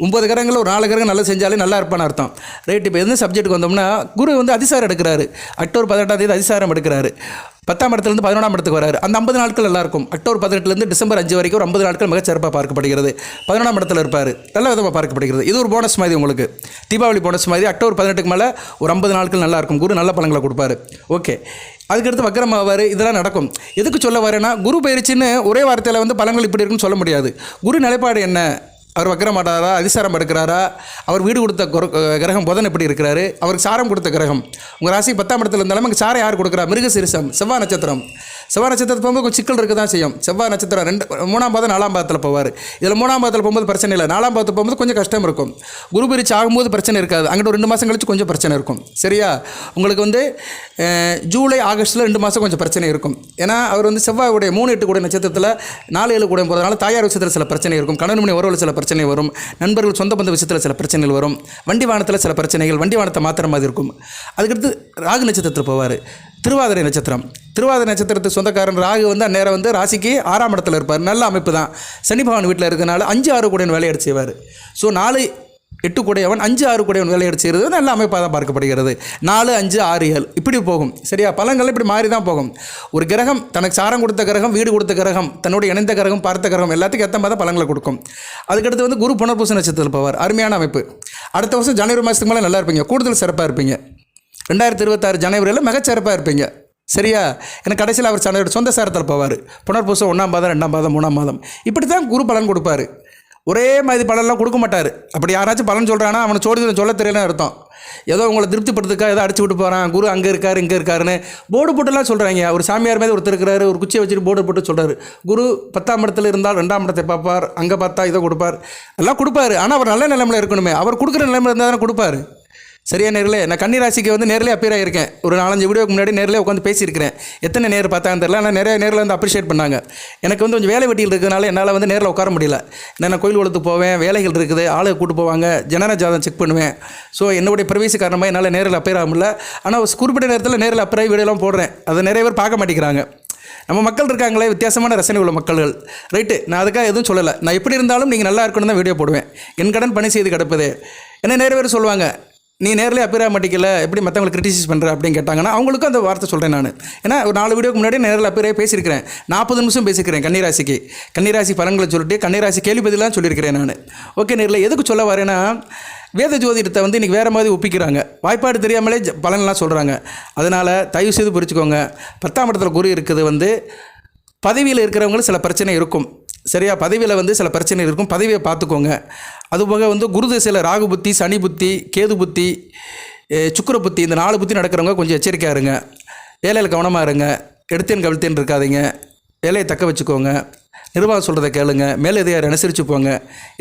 ஒன்பது கிரகங்கள் ஒரு நாலு கிரகம் நல்லா செஞ்சாலே நல்லா இருப்பான்னு அர்த்தம். ரைட் இப்போ எந்த சப்ஜெக்ட்டுக்கு வந்தோம்னா குரு வந்து அதிசாரம் எடுக்கிறாரு. அக்டோபர் பதினெட்டாம் தேதி அதிசாரம் எடுக்கிறாரு. பத்தாம் இடத்துலேருந்து பதினொன்றாம் இடத்துக்கு வராரு. அந்த ஐம்பது நாட்கள் நல்லா இருக்கும் அக்டோபர் பதினெட்டுலேருந்து டிசம்பர் அஞ்சு வரைக்கும் ஒரு ஐம்பது நாட்கள் மிகச்சிறப்பாக பார்க்கப்படுகிறது. பதினொன்றாம் இடத்துல இருப்பார். நல்ல விதமாக பார்க்கப்படுகிறது. இது ஒரு போனஸ் மாதிரி உங்களுக்கு. தீபாவளி போனஸ் மாதிரி அக்டோபர் பதினெட்டுக்கு மேலே ஒரு ஐம்பது நாட்கள் நல்லா இருக்கும் குரு நல்ல பழங்களை கொடுப்பாரு. ஓகே அதுக்கடுத்து வக்கரம் ஆவார். இதெல்லாம் நடக்கும். எதுக்கு சொல்ல வரேன்னா குரு பயிற்சின்னு ஒரே வார்த்தையில் வந்து பழங்கள் இப்படி இருக்குன்னு சொல்ல முடியாது. குரு நிலைப்பாடு என்ன? அவர் வக்கர மாட்டாரா அதிசாரம் படுக்கிறாரா? அவர் வீடு கொடுத்த கிரகம் புதன் எப்படி இருக்கிறாரு? அவருக்கு சாரம் கொடுத்த கிரகம். உங்கள் ராசி பத்தாம் இடத்துல இருந்தாலும் அங்கே சாரம் யார் கொடுக்குறா? மிருகசீரிசம் செவ்வாய் நட்சத்திரம். செவ்வாய் நட்சத்திரத்தில் போகும்போது கொஞ்சம் சிக்கல் இருக்க தான் செய்யும். செவ்வாய் நட்சத்திரம் ரெண்டு மூணாம் பாதம் நாலாம் பாதத்தில் போவார். இதில் மூணாம் பாதத்தில் போகும்போது பிரச்சனை இல்லை. நாலாம் பாதத்தில் போகும்போது கொஞ்சம் கஷ்டம் இருக்கும். குரு பிரிச்சு ஆகும்போது பிரச்சனை இருக்காது. அங்கிட்ட ஒரு ரெண்டு மாதம் கழிச்சு கொஞ்சம் பிரச்சனை இருக்கும். சரியா? உங்களுக்கு வந்து ஜூலை ஆகஸ்ட்டில் ரெண்டு மாதம் கொஞ்சம் பிரச்சனை இருக்கும். ஏன்னா அவர் வந்து செவ்வாயுடைய மூணு எட்டு கூட நட்சத்திரத்தில் நாலு ஏழு கூட போகிறதுனால தாயார் விஷயத்தில் சில பிரச்சனை இருக்கும். கணவன் மணி உறவில் சில பிரச்சனை வரும். நண்பர்கள் சொந்த பந்த விஷயத்தில் சில பிரச்சனைகள் வரும். வண்டி வாகனத்தில் சில பிரச்சனைகள் வண்டி வாகனத்தை மாத்திர மாதிரி இருக்கும். அதுக்கடுத்து ராகு நட்சத்திரத்தில் போவார். திருவாதிரை நட்சத்திரம். திருவாதிரை நட்சத்திரத்து சொந்தக்காரன் ராகு வந்து அந்நேரம் வந்து ராசிக்கு ஆறாம் இடத்துல இருப்பார். நல்ல அமைப்பு தான். சனி பகவான் வீட்டில் இருக்கிறனால அஞ்சு ஆறு கூட வேலையாடு செய்வார். ஸோ நாலு எட்டு கூடையவன் அஞ்சு ஆறு கூடையவன் வேலை செய்கிறது. நல்ல அமைப்பாக தான் பார்க்கப்படுகிறது. நாலு அஞ்சு ஆறு ஏழு. இப்படி போகும். சரியா? பழங்கள் இப்படி மாறி தான் போகும். ஒரு கிரகம் தனக்கு சாரம் கொடுத்த கிரகம் வீடு கொடுத்த கிரகம் தன்னோட இணைந்த கிரகம் பார்த்த கிரகம் எல்லாத்துக்கும் ஏற்ற மாதிரி தான் பழங்களை கொடுக்கும். அதுக்கடுத்து வந்து குரு புனர்பூச நட்சத்திரத்தில் போவார். அருமையான அமைப்பு. அடுத்த வருஷம் ஜனவரி மாதத்துக்கு மேலே நல்லா இருப்பீங்க. கூடுதல் சிறப்பாக இருப்பீங்க. ரெண்டாயிரத்தி இருபத்தாறு ஜனவரியில் மிகச்சிறப்பாக இருப்பீங்க. சரியா? எனக்கு கடைசியில் அவர் சனவரி சொந்த சாரத்தில் போவார். புனர்பூசம் ஒன்றாம் மாதம் ரெண்டாம் மாதம் மூணாம் மாதம் இப்படி தான் குரு பலன் கொடுப்பாரு. ஒரே மாதிரி பலன்லாம் கொடுக்க மாட்டார். அப்படி யாராச்சும் பலன் சொல்கிறானா அவனை சோடிதம் சொல்ல தெரியலன்னு அர்த்தம். ஏதோ உங்களை திருப்திப்படுத்துக்கா ஏதோ அடிச்சு விட்டு போகிறான் குரு அங்கே இருக்கார் இங்கே இருக்காருன்னு போர்டு போட்டுலாம் சொல்கிறாங்க ஒரு சாமியார் மாதிரி ஒருத்தர் இருக்கிறாரு ஒரு குச்சியை வச்சுட்டு போர்டு போட்டு சொல்கிறாரு குரு பத்தாம் இடத்துல இருந்தால் ரெண்டாம் இடத்தை பார்ப்பார் அங்கே பார்த்தா இதை கொடுப்பார். எல்லாம் கொடுப்பாரு. ஆனால் அவர் நல்ல நிலைமையில் இருக்கணுமே. அவர் கொடுக்குற நிலைமையில் இருந்தால் தானே கொடுப்பாரு. சரியா நேரில்? நான் கன்னிராசிக்கு வந்து நேரில் அப்பியர் ஆகியிருக்கேன் ஒரு நாலஞ்சு வீடியோக்கு முன்னாடி நேரில் உட்காந்து பேசியிருக்கிறேன். எத்தனை நேர் பார்த்தாங்கன்னு தெரியல. ஆனால் நிறைய நேரில் வந்து அப்ரிஷியேட் பண்ணாங்க. எனக்கு வந்து கொஞ்சம் வேலை வெட்டியில் இருக்கிறதுனால என்னால் வந்து நேரில் உட்கார முடியல. நான் கோயில் குளத்துக்கு போவேன் வேலைகள் இருக்குது ஆளு கூட்டு போவாங்க ஜனன ஜாதம் செக் பண்ணுவேன். ஸோ என்னுடைய பிரவேச காரணமாக என்னால் நேரில் அப்பியர் ஆக முடியல. ஆனால் குறிப்பிட்ட நேரத்தில் நேரில் அப்பியர் வீடியோலாம் போடுறேன். அதை நிறைய பேர் பார்க்க மாட்டேங்கிறாங்க. நம்ம மக்கள் இருக்காங்களே வித்தியாசமான ரசனை உள்ள மக்கள்கள். ரைட்டு நான் அதுக்காக எதுவும் சொல்லலை. நான் எப்படி இருந்தாலும் நீங்கள் நல்லா இருக்கணும் தான் வீடியோ போடுவேன். என் கடன் பணி செய்து கிடப்பது. என்ன நிறைய பேர் சொல்லுவாங்க நீ நேரில் அப்பியரா மாட்டிக்கல எப்படி மற்றவங்களை கிரிட்டிசைஸ் பண்ணுற அப்படின்னு கேட்டாங்கன்னா அவங்களுக்கும் அந்த வார்த்தை சொல்கிறேன் நான். ஏன்னா ஒரு நாலு வீடியோக்கு முன்னாடி நேரில் அப்பியராக பேசியிருக்கிறேன். நாற்பது நிமிஷம் பேசியிருக்கிறேன் கன்னிராசிக்கு. கன்னிராசி பலன்களை சொல்லிட்டு கன்னிராசி கேள்வி பதிலாம் சொல்லியிருக்கிறேன் நான். ஓகே நேரில் எதுக்கு சொல்ல வரேன்னா வேத ஜோதிடத்தை வந்து இன்றைக்கி வேறு மாதிரி ஒப்பிக்கிறாங்க. வாய்ப்பாடு தெரியாமலே பலன்லாம் சொல்கிறாங்க அதனால் தயவு செய்து புரிச்சுக்கோங்க பத்தாம் இடத்துல குரு இருக்குது வந்து பதவியில் இருக்கிறவங்களுக்கு சில பிரச்சனை இருக்கும். சரியா? பதவியில் வந்து சில பிரச்சனை இருக்கும். பதவியை பார்த்துக்கோங்க. அதுபோக வந்து குரு திசையில் ராகு புத்தி சனி புத்தி கேது புத்தி சுக்கர சுக்கிர புத்தி இந்த நாலு புத்தி நடக்கிறவங்க கொஞ்சம் எச்சரிக்கையாக இருங்க. வேலையில் கவனமாக இருங்க. எடுத்தேன் கவிழ்த்தேன் இருக்காதீங்க. வேலையை தக்க வச்சுக்கோங்க. நிர்வாகம் சொல்கிறத கேளுங்க. மேலதிகாரி அனுசரித்து போங்க.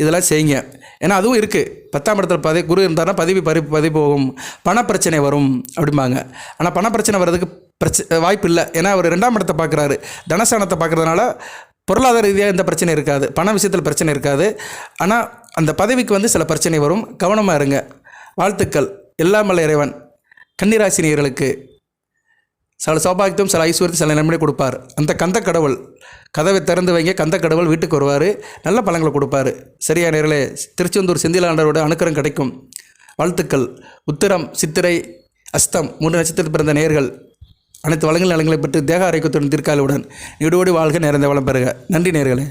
இதெல்லாம் செய்யுங்க. ஏன்னா அதுவும் இருக்குது பத்தாம் இடத்துல பதவி குரு இருந்தாருன்னா பதவி பறி பதவி போகும். பணப்பிரச்சனை வரும் அப்படிம்பாங்க. ஆனால் பணப்பிரச்சனை வர்றதுக்கு பிரச்ச வாய்ப்பு இல்லை. ஏன்னா அவர் ரெண்டாம் இடத்தை பார்க்குறாரு. தனசானத்தை பார்க்குறதுனால பொருளாதார ரீதியாக எந்த பிரச்சனை இருக்காது. பண விஷயத்தில் பிரச்சனை இருக்காது. ஆனால் அந்த பதவிக்கு வந்து சில பிரச்சனை வரும். கவனமாக இருங்க. வாழ்த்துக்கள். எல்லாம் வல்ல இறைவன். கன்னிராசினியர்களுக்கு சில சௌபாகியத்தும் சில ஐஸ்வர்யத்தை சில நன்மையை கொடுப்பார். அந்த கந்த கடவுள் கதவை திறந்து வைங்க. கந்த கடவுள் வீட்டுக்கு வருவார். நல்ல பழங்களை கொடுப்பார். சரியா நேரிலே திருச்செந்தூர் செந்திலாண்டரோட அனுக்கிரம் கிடைக்கும். வாழ்த்துக்கள். உத்திரம் சித்திரை அஸ்தம் மூன்று நட்சத்திரத்தில் பிறந்த நேர்கள். அனைத்து வளங்கள் நலங்களை பெற்று தேக ஆரோக்கியத்துடன் தீர்க்காலுடன் நீடோடி வாழ்க நிறைந்த வளம் பெறுக. நன்றி நேர்களே.